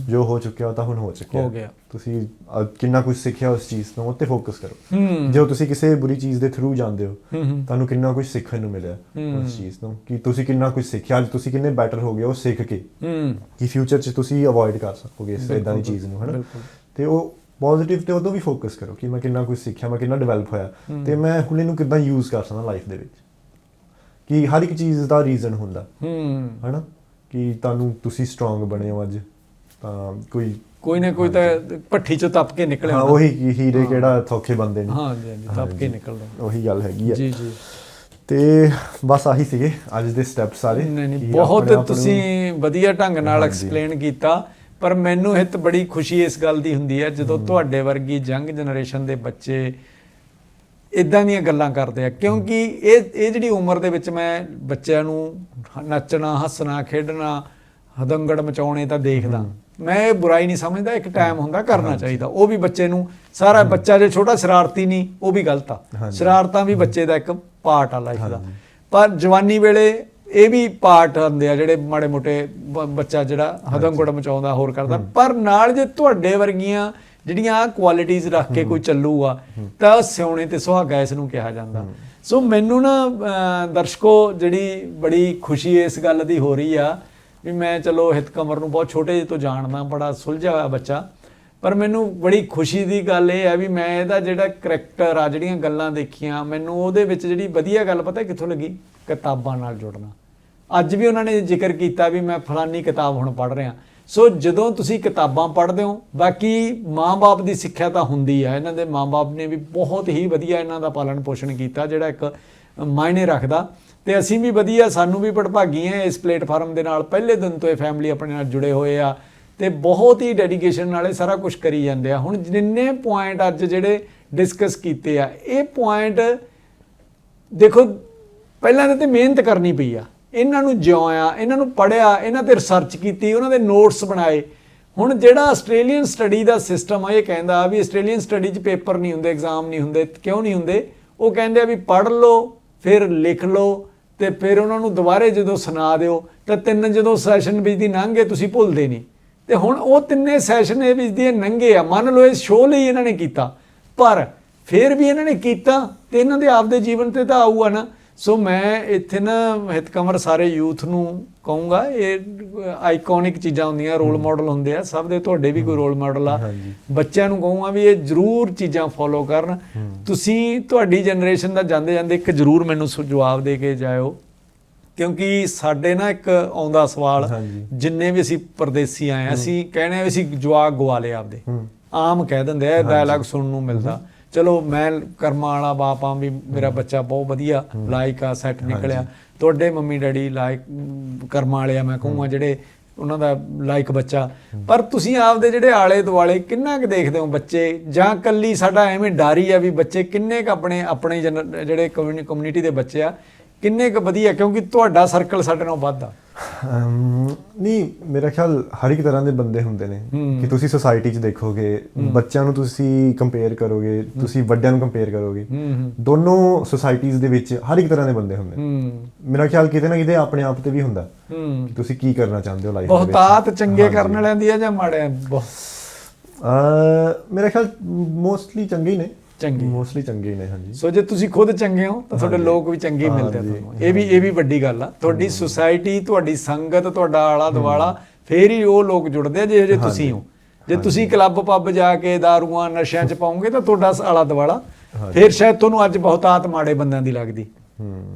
B: ਜੋ ਹੋ ਚੁੱਕਿਆ ਉਹ ਤਾਂ ਹੁਣ ਹੋ ਚੁੱਕਿਆ।
A: ਹੋ ਗਿਆ।
B: ਤੁਸੀਂ ਕਿੰਨਾ ਕੁਝ ਸਿੱਖਿਆ ਉਸ ਚੀਜ਼ ਤੋਂ ਉੱਤੇ ਫੋਕਸ ਕਰੋ। ਜੋ ਤੁਸੀਂ ਕਿਸੇ ਬੁਰੀ ਚੀਜ਼ ਦੇ ਥਰੂ ਜਾਂਦੇ ਹੋ ਤੁਹਾਨੂੰ ਕਿੰਨਾ ਕੁਝ ਸਿੱਖਣ ਨੂੰ ਮਿਲਿਆ ਉਸ ਚੀਜ਼ ਤੋਂ ਕਿ ਤੁਸੀਂ ਕਿੰਨਾ ਕੁਝ ਸਿੱਖਿਆ ਅੱਜ ਤੁਸੀਂ ਕਿੰਨੇ ਬੈਟਰ ਹੋ ਗਏ ਉਹ ਸਿੱਖ ਕੇ। ਕਿ ਫਿਊਚਰ 'ਚ ਤੁਸੀਂ ਅਵੋਇਡ ਕਰ ਸਕੋਗੇ ਇਸ ਇਦਾਂ ਦੀ ਚੀਜ਼ ਨੂੰ ਹਨਾ। ਤੇ ਉਹ ਪੋਜ਼ਿਟਿਵ ਤੇ ਉਦੋਂ ਵੀ ਫੋਕਸ ਕਰੋ ਕਿ ਮੈਂ ਕਿੰਨਾ ਕੁਝ ਸਿੱਖਿਆ ਮੈਂ ਕਿੰਨਾ ਡਿਵੈਲਪ ਹੋਇਆ। ਤੇ ਮੈਂ ਹੁਣ ਇਹਨੂੰ ਕਿੱਦਾਂ ਯੂਜ਼ ਕਰ ਸਕਦਾ ਲਾਈਫ ਦੇ ਵਿੱਚ? ਕਿ ਹਰ ਇੱਕ ਚੀਜ਼ ਦਾ ਰੀਜ਼ਨ ਹੁੰਦਾ।
A: ਹੂੰ।
B: ਹਨਾ? ਕਿ ਤੁਹਾਨੂੰ ਤੁਸੀਂ ਸਟਰੋਂਗ ਬਣੇ ਹੋ ਅੱਜ ਤਾਂ ਕੋਈ
A: ਕੋਈ ਨਾ ਕੋਈ ਤਾਂ ਭੱਠੀ ਚੋਂ ਤਪ ਕੇ ਨਿਕਲਿਆ
B: ਹਾਂ। ਉਹੀ ਕੀ ਹੀਰੇ ਕਿਹੜਾ ਥੋਖੇ ਬੰਦੇ ਨੇ।
A: ਹਾਂ ਜੀ ਹਾਂ ਜੀ ਤਪ ਕੇ ਨਿਕਲਦਾ
B: ਉਹੀ ਗੱਲ ਹੈਗੀ ਆ।
A: ਜੀ ਜੀ।
B: ਤੇ ਬਸ ਆਹੀ ਸੀਗੇ ਅੱਜ ਦੇ ਸਟੈਪ ਸਾਰੇ।
A: ਨਹੀਂ ਨਹੀਂ ਬਹੁਤ ਤੁਸੀਂ ਵਧੀਆ ਢੰਗ ਨਾਲ। ਐਕਸਪਲੇਨ ਕੀਤਾ। ਪਰ ਮੈਨੂੰ ਹਿੱਤ ਬੜੀ ਖੁਸ਼ੀ ਇਸ ਗੱਲ ਦੀ ਹੁੰਦੀ ਹੈ ਜਦੋਂ ਤੁਹਾਡੇ ਵਰਗੀ ਯੰਗ ਜਨਰੇਸ਼ਨ ਦੇ ਬੱਚੇ ਇਦਾਂ ਦੀਆਂ ਗੱਲਾਂ ਕਰਦੇ ਆ। ਕਿਉਂਕਿ ਇਹ ਇਹ ਜਿਹੜੀ ਉਮਰ ਦੇ ਵਿੱਚ ਮੈਂ ਬੱਚਿਆਂ ਨੂੰ ਨੱਚਣਾ ਹੱਸਣਾ ਖੇਡਣਾ ਹਦੰਗੜ ਮਚਾਉਣੇ ਤਾਂ ਦੇਖਦਾ। ਮੈਂ ਇਹ ਬੁਰਾਈ ਨਹੀਂ ਸਮਝਦਾ ਇੱਕ ਟਾਈਮ ਹੁੰਦਾ ਕਰਨਾ ਚਾਹੀਦਾ। ਉਹ ਵੀ ਬੱਚੇ ਨੂੰ ਸਾਰਾ ਬੱਚਾ ਜੇ ਛੋਟਾ ਸ਼ਰਾਰਤੀ ਨਹੀਂ ਉਹ ਵੀ ਗਲਤ ਆ। ਸ਼ਰਾਰਤਾਂ ਵੀ ਬੱਚੇ ਦਾ ਇੱਕ ਪਾਰਟ ਆ ਲਾਈਫ ਦਾ। ਪਰ ਜਵਾਨੀ ਵੇਲੇ ਇਹ ਵੀ ਪਾਰਟ ਹੁੰਦੇ ਆ ਜਿਹੜੇ ਮਾੜੇ ਮੋਟੇ ਬੱਚਾ ਜਿਹੜਾ ਹਦੰਗੜ ਮਚਾਉਂਦਾ ਹੋਰ ਕਰਦਾ। ਪਰ ਨਾਲ ਜੇ ਤੁਹਾਡੇ ਵਰਗੀਆਂ ਜਿਹੜੀਆਂ ਕੁਆਲਿਟੀਆਂ ਰੱਖ ਕੇ ਕੋਈ ਚੱਲੂਗਾ ਤਾਂ ਸਿਉਣੇ ਤੇ ਸੁਹਾਗਾ ਇਸ ਨੂੰ ਕਿਹਾ ਜਾਂਦਾ। ਸੋ ਮੈਨੂੰ ਨਾ ਦਰਸ਼ਕੋ ਜਿਹੜੀ ਬੜੀ ਖੁਸ਼ੀ ਇਸ ਗੱਲ ਦੀ ਹੋ ਰਹੀ ਆ ਵੀ ਮੈਂ ਚਲੋ ਹਿਤ ਕਮਰ ਨੂੰ ਬਹੁਤ ਛੋਟੇ ਜਿਹੇ ਤੋਂ ਜਾਣਦਾ ਬੜਾ ਸੁਲਝਿਆ ਹੋਇਆ ਬੱਚਾ। ਪਰ ਮੈਨੂੰ ਬੜੀ ਖੁਸ਼ੀ ਦੀ ਗੱਲ ਇਹ ਹੈ ਵੀ ਮੈਂ ਇਹਦਾ ਜਿਹੜਾ ਕਰੈਕਟਰ ਆ, ਜਿਹੜੀਆਂ ਗੱਲਾਂ ਦੇਖੀਆਂ, ਮੈਨੂੰ ਉਹਦੇ ਵਿੱਚ ਜਿਹੜੀ ਵਧੀਆ ਗੱਲ ਪਤਾ ਕਿੱਥੋਂ ਲੱਗੀ? ਕਿਤਾਬਾਂ ਨਾਲ ਜੁੜਨਾ। ਅੱਜ ਵੀ ਉਹਨਾਂ ਨੇ ਜ਼ਿਕਰ ਕੀਤਾ ਵੀ ਮੈਂ ਫਲਾਨੀ ਕਿਤਾਬ ਹੁਣ ਪੜ੍ਹ ਰਿਹਾ। ਸੋ ਜਦੋਂ ਤੁਸੀਂ ਕਿਤਾਬਾਂ ਪੜ੍ਹਦੇ ਹੋ, ਬਾਕੀ ਮਾਂ-ਬਾਪ ਦੀ ਸਿੱਖਿਆ ਤਾਂ ਹੁੰਦੀ ਆ। ਇਹਨਾਂ ਦੇ ਮਾਂ-ਬਾਪ ਨੇ ਵੀ ਬਹੁਤ ਹੀ ਵਧੀਆ ਇਹਨਾਂ ਦਾ ਪਾਲਣ ਪੋਸ਼ਣ ਕੀਤਾ, ਜਿਹੜਾ ਇੱਕ ਮਾਇਨੇ ਰੱਖਦਾ। ਤੇ ਅਸੀਂ ਵੀ ਵਧੀਆ, ਸਾਨੂੰ ਵੀ ਭੜਭਾਗੀ ਹੈ ਇਸ ਪਲੇਟਫਾਰਮ ਦੇ ਨਾਲ। ਪਹਿਲੇ ਦਿਨ ਤੋਂ ਇਹ ਫੈਮਿਲੀ ਆਪਣੇ ਨਾਲ ਜੁੜੇ ਹੋਏ ਆ। ਤੇ ਬਹੁਤ ਹੀ ਡੈਡੀਕੇਸ਼ਨ ਨਾਲੇ ਸਾਰਾ ਕੁਝ ਕਰੀ ਜਾਂਦੇ ਆ। ਹੁਣ ਜਿੰਨੇ ਪੁਆਇੰਟ ਅੱਜ ਜਿਹੜੇ ਡਿਸਕਸ ਕੀਤੇ ਆ, ਇਹ ਪੁਆਇੰਟ ਦੇਖੋ, ਪਹਿਲਾਂ ਤਾਂ ਤੇ ਮਿਹਨਤ ਕਰਨੀ ਪਈ ਆ। ਇਹਨਾਂ ਨੂੰ ਜਿਉਇਆ ਇਹਨਾਂ ਨੂੰ ਪੜਿਆ ਇਹਨਾਂ ਤੇ ਰਿਸਰਚ ਕੀਤੀ, ਉਹਨਾਂ ਦੇ ਨੋਟਸ ਬਣਾਏ। ਹੁਣ ਜਿਹੜਾ ਆਸਟ੍ਰੇਲੀਅਨ ਸਟੱਡੀ ਦਾ ਸਿਸਟਮ ਆ, ਇਹ ਕਹਿੰਦਾ ਵੀ ਆਸਟ੍ਰੇਲੀਅਨ ਸਟੱਡੀ 'ਚ ਪੇਪਰ ਨਹੀਂ ਹੁੰਦੇ ਐਗਜ਼ਾਮ ਨਹੀਂ ਹੁੰਦੇ, ਕਿਉਂ ਨਹੀਂ ਹੁੰਦੇ? ਉਹ ਕਹਿੰਦੇ ਆ ਵੀ ਪੜ੍ਹ ਲਓ, ਫਿਰ ਲਿਖ ਲਓ ਤੇ ਫਿਰ ਉਹਨਾਂ ਨੂੰ ਦੁਬਾਰੇ ਜਦੋਂ ਸੁਣਾ ਦਿਓ, ਤਾਂ ਤਿੰਨ ਜਦੋਂ ਸੈਸ਼ਨ ਵਿੱਚ ਦੀ ਲੰਘੇ ਤੁਸੀਂ ਭੁੱਲਦੇ ਨਹੀਂ। ਤੇ ਹੁਣ ਉਹ ਤਿੰਨੇ ਸੈਸ਼ਨ ਇਹ ਵਿੱਚ ਦੀ ਲੰਘੇ ਆ। ਮੰਨ ਲਓ ਇਹ ਸ਼ੋਅ ਲਈ ਇਹਨਾਂ ਨੇ ਕੀਤਾ। ਪਰ ਫਿਰ ਵੀ ਇਹਨਾਂ ਨੇ ਕੀਤਾ ਤੇ ਇਹਨਾਂ ਦੇ ਆਪਦੇ ਜੀਵਨ ਤੇ ਤਾਂ ਆਊਗਾ ਨਾ। ਸੋ ਮੈਂ ਇੱਥੇ ਨਾ ਹਿਤਕਮਰ ਸਾਰੇ ਯੂਥ ਨੂੰ ਕਹੂੰਗਾ ਇਹ ਆਈਕੋਨਿਕ ਚੀਜ਼ਾਂ ਹੁੰਦੀਆਂ ਰੋਲ ਮਾਡਲ ਹੁੰਦੇ ਆ। ਸਭ ਦੇ ਤੁਹਾਡੇ ਵੀ ਕੋਈ ਰੋਲ ਮਾਡਲ ਆ। ਬੱਚਿਆਂ ਨੂੰ ਕਹੂੰਗਾ ਵੀ ਇਹ ਜ਼ਰੂਰ ਚੀਜ਼ਾਂ ਫੋਲੋ ਕਰਨ। ਤੁਸੀਂ ਤੁਹਾਡੀ ਜਨਰੇਸ਼ਨ ਦਾ ਜਾਂਦੇ ਜਾਂਦੇ ਇੱਕ ਜ਼ਰੂਰ ਮੈਨੂੰ ਜਵਾਬ ਦੇ ਕੇ ਜਾਇਓ। ਕਿਉਂਕਿ ਸਾਡੇ ਨਾ ਇੱਕ ਆਉਂਦਾ ਸਵਾਲ। ਜਿੰਨੇ ਵੀ ਅਸੀਂ ਪਰਦੇਸੀ ਆਏ ਅਸੀਂ ਕਹਿੰਦੇ ਵੀ ਅਸੀਂ ਜਵਾਕ ਗਵਾ ਲਏ ਆਪਦੇ। ਆਮ ਕਹਿ ਦਿੰਦੇ ਆ ਡਾਇਲੌਗ ਸੁਣਨ ਨੂੰ ਮਿਲਦਾ। ਚਲੋ ਮੈਂ ਕਰਮਾਂ ਵਾਲਾ ਬਾਪ ਵੀ ਮੇਰਾ ਬੱਚਾ ਬਹੁਤ ਵਧੀਆ ਲਾਇਕ ਆ ਸੈੱਟ ਨਿਕਲਿਆ। ਤੁਹਾਡੇ ਮੰਮੀ ਡੈਡੀ ਲਾਇਕ ਕਰਮਾਂ ਵਾਲੇ ਆ ਮੈਂ ਕਹੂੰਗਾ ਜਿਹੜੇ ਉਹਨਾਂ ਦਾ ਲਾਇਕ ਬੱਚਾ। ਪਰ ਤੁਸੀਂ ਆਪਦੇ ਜਿਹੜੇ ਆਲੇ ਦੁਆਲੇ ਕਿੰਨਾ ਕੁ ਦੇਖਦੇ ਹੋ ਬੱਚੇ? ਜਾਂ ਕੱਲੀ ਸਾਡਾ ਐਵੇਂ ਡਾਰੀ ਆ ਵੀ ਬੱਚੇ ਕਿੰਨੇ ਕ ਆਪਣੇ ਆਪਣੇ ਜਿਹੜੇ ਕਮਿਊਨਿਟੀ ਦੇ ਬੱਚੇ ਆ ਕਿੰਨੇ ਕ ਵਧੀਆ ਕਿਉਂਕਿ ਤੁਹਾਡਾ ਸਰਕਲ ਸਾਡੇ ਨਾਲੋਂ ਵੱਧ ਆ
B: ਨਹੀਂ ਮੇਰਾ ਖਿਆਲ ਹਰ ਇੱਕ ਤਰ੍ਹਾਂ ਦੇ ਬੰਦੇ ਹੁੰਦੇ ਨੇ ਕਿ ਤੁਸੀਂ ਸੋਸਾਇਟੀ 'ਚ ਦੇਖੋਗੇ ਬੱਚਿਆਂ ਨੂੰ ਤੁਸੀਂ ਕੰਪੇਅਰ ਕਰੋਗੇ ਤੁਸੀਂ ਵੱਡਿਆਂ ਨੂੰ ਕੰਪੇਅਰ ਕਰੋਗੇ ਦੋਨੋਂ ਸੋਸਾਇਟੀਜ਼ ਦੇ ਵਿੱਚ ਹਰ ਇੱਕ ਤਰ੍ਹਾਂ ਦੇ ਬੰਦੇ ਹੁੰਦੇ ਨੇ। ਮੇਰਾ ਖਿਆਲ ਕਿਤੇ ਨਾ ਕਿਤੇ ਆਪਣੇ ਆਪ ਤੇ ਵੀ ਹੁੰਦਾ ਕਿ ਤੁਸੀਂ ਕੀ ਕਰਨਾ ਚਾਹੁੰਦੇ ਹੋ ਲਾਈਫ ਵਿੱਚ।
A: ਬਹੁਤਾਤ ਚੰਗੇ ਕਰਨ ਵਾਲਿਆਂ ਦੀ ਆ ਜਾਂ ਮਾੜੇ ਬਹੁਤ
B: ਮੇਰਾ ਖਿਆਲ ਮੋਸਟਲੀ ਚੰਗੇ ਹੀ ਨੇ।
A: ਚੰਗੇ।
B: ਮੋਸਟਲੀ ਚੰਗੇ ਹੀ ਨੇ ਹਾਂਜੀ।
A: ਸੋ ਜੇ ਤੁਸੀਂ ਖੁਦ ਚੰਗੇ ਹੋ ਤਾਂ ਤੁਹਾਡੇ ਲੋਕ ਵੀ ਚੰਗੇ ਮਿਲਦੇ ਆ ਤੁਹਾਨੂੰ। ਇਹ ਵੀ ਇਹ ਵੀ ਵੱਡੀ ਗੱਲ ਆ। ਤੁਹਾਡੀ ਸੁਸਾਇਟੀ ਤੁਹਾਡੀ ਸੰਗਤ ਤੁਹਾਡਾ ਆਲਾ ਦੁਆਲਾ ਫੇਰ ਹੀ ਉਹ ਲੋਕ ਜੁੜਦੇ ਆ ਜਿਹੋ ਜਿਹੇ ਤੁਸੀਂ ਹੋ। ਜੇ ਤੁਸੀਂ ਕਲੱਬ ਪੱਬ ਜਾ ਕੇ ਦਾਰੂਆਂ ਨਸ਼ਿਆਂ 'ਚ ਪਾਉਂਗੇ ਤਾਂ ਤੁਹਾਡਾ ਆਲਾ ਦੁਆਲਾ ਫੇਰ ਸ਼ਾਇਦ ਤੁਹਾਨੂੰ ਅੱਜ ਬਹੁਤਾਤ ਮਾੜੇ ਬੰਦਿਆਂ ਦੀ ਲੱਗਦੀ।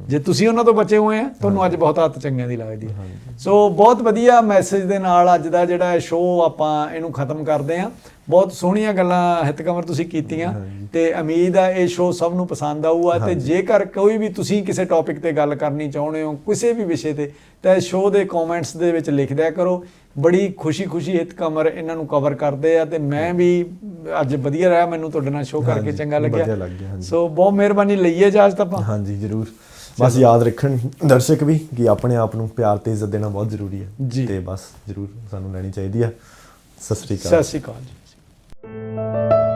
A: ਜੇ ਤੁਸੀਂ ਉਹਨਾਂ ਤੋਂ ਬਚੇ ਹੋਏ ਆ ਤੁਹਾਨੂੰ ਅੱਜ ਬਹੁਤਾਤ ਚੰਗਿਆਂ ਦੀ ਲੱਗਦੀ ਹੈ ਸੋ ਬਹੁਤ ਵਧੀਆ ਮੈਸੇਜ ਦੇ ਨਾਲ ਅੱਜ ਦਾ ਜਿਹੜਾ ਸ਼ੋਅ ਆਪਾਂ ਇਹਨੂੰ ਖਤਮ ਕਰਦੇ ਆ। ਬਹੁਤ ਸੋਹਣੀਆਂ ਗੱਲਾਂ ਹਿਤਕਮਰ ਤੁਸੀਂ ਕੀਤੀਆਂ ਤੇ ਉਮੀਦ ਆ ਇਹ ਸ਼ੋਅ ਸਭ ਨੂੰ ਪਸੰਦ ਆਊਗਾ ਤੇ ਜੇਕਰ ਕੋਈ ਵੀ ਤੁਸੀਂ ਕਿਸੇ ਟੌਪਿਕ ਤੇ ਗੱਲ ਕਰਨੀ ਚਾਹੁੰਦੇ ਹੋ ਕਿਸੇ ਵੀ ਵਿਸ਼ੇ ਤੇ ਤਾਂ ਸ਼ੋਅ ਦੇ ਕਮੈਂਟਸ ਦੇ ਵਿੱਚ ਲਿਖ ਦਿਆ ਕਰੋ। ਬੜੀ ਖੁਸ਼ੀ-ਖੁਸ਼ੀ ਹਿਤਕਮਰ ਇਹਨਾਂ ਨੂੰ ਕਵਰ ਕਰਦੇ ਆ ਤੇ ਮੈਂ ਵੀ ਅੱਜ ਵਧੀਆ ਰਿਹਾ ਮੈਨੂੰ ਤੁਹਾਡੇ ਨਾਲ ਸ਼ੋਅ ਕਰਕੇ ਚੰਗਾ ਲੱਗਿਆ। ਸੋ ਬਹੁਤ ਮਿਹਰਬਾਨੀ ਲਈਏ ਇਜਾਜ਼ਤ ਆਪਾਂ।
B: ਹਾਂਜੀ ਜ਼ਰੂਰ। ਬਸ ਯਾਦ ਰੱਖਣ ਦਰਸ਼ਕ ਵੀ ਕਿ ਆਪਣੇ ਆਪ ਨੂੰ ਪਿਆਰ ਤੇ ਇੱਜ਼ਤ ਦੇਣਾ ਬਹੁਤ ਜ਼ਰੂਰੀ ਹੈ। ਤੇ ਬਸ ਜ਼ਰੂਰ ਸਾਨੂੰ ਲੈਣੀ ਚਾਹੀਦੀ ਹੈ। ਸਤਿ ਸ੍ਰੀ ਅਕਾਲ।
A: ਸਤਿ ਸ਼੍ਰੀ ਅਕਾਲ ਜੀ।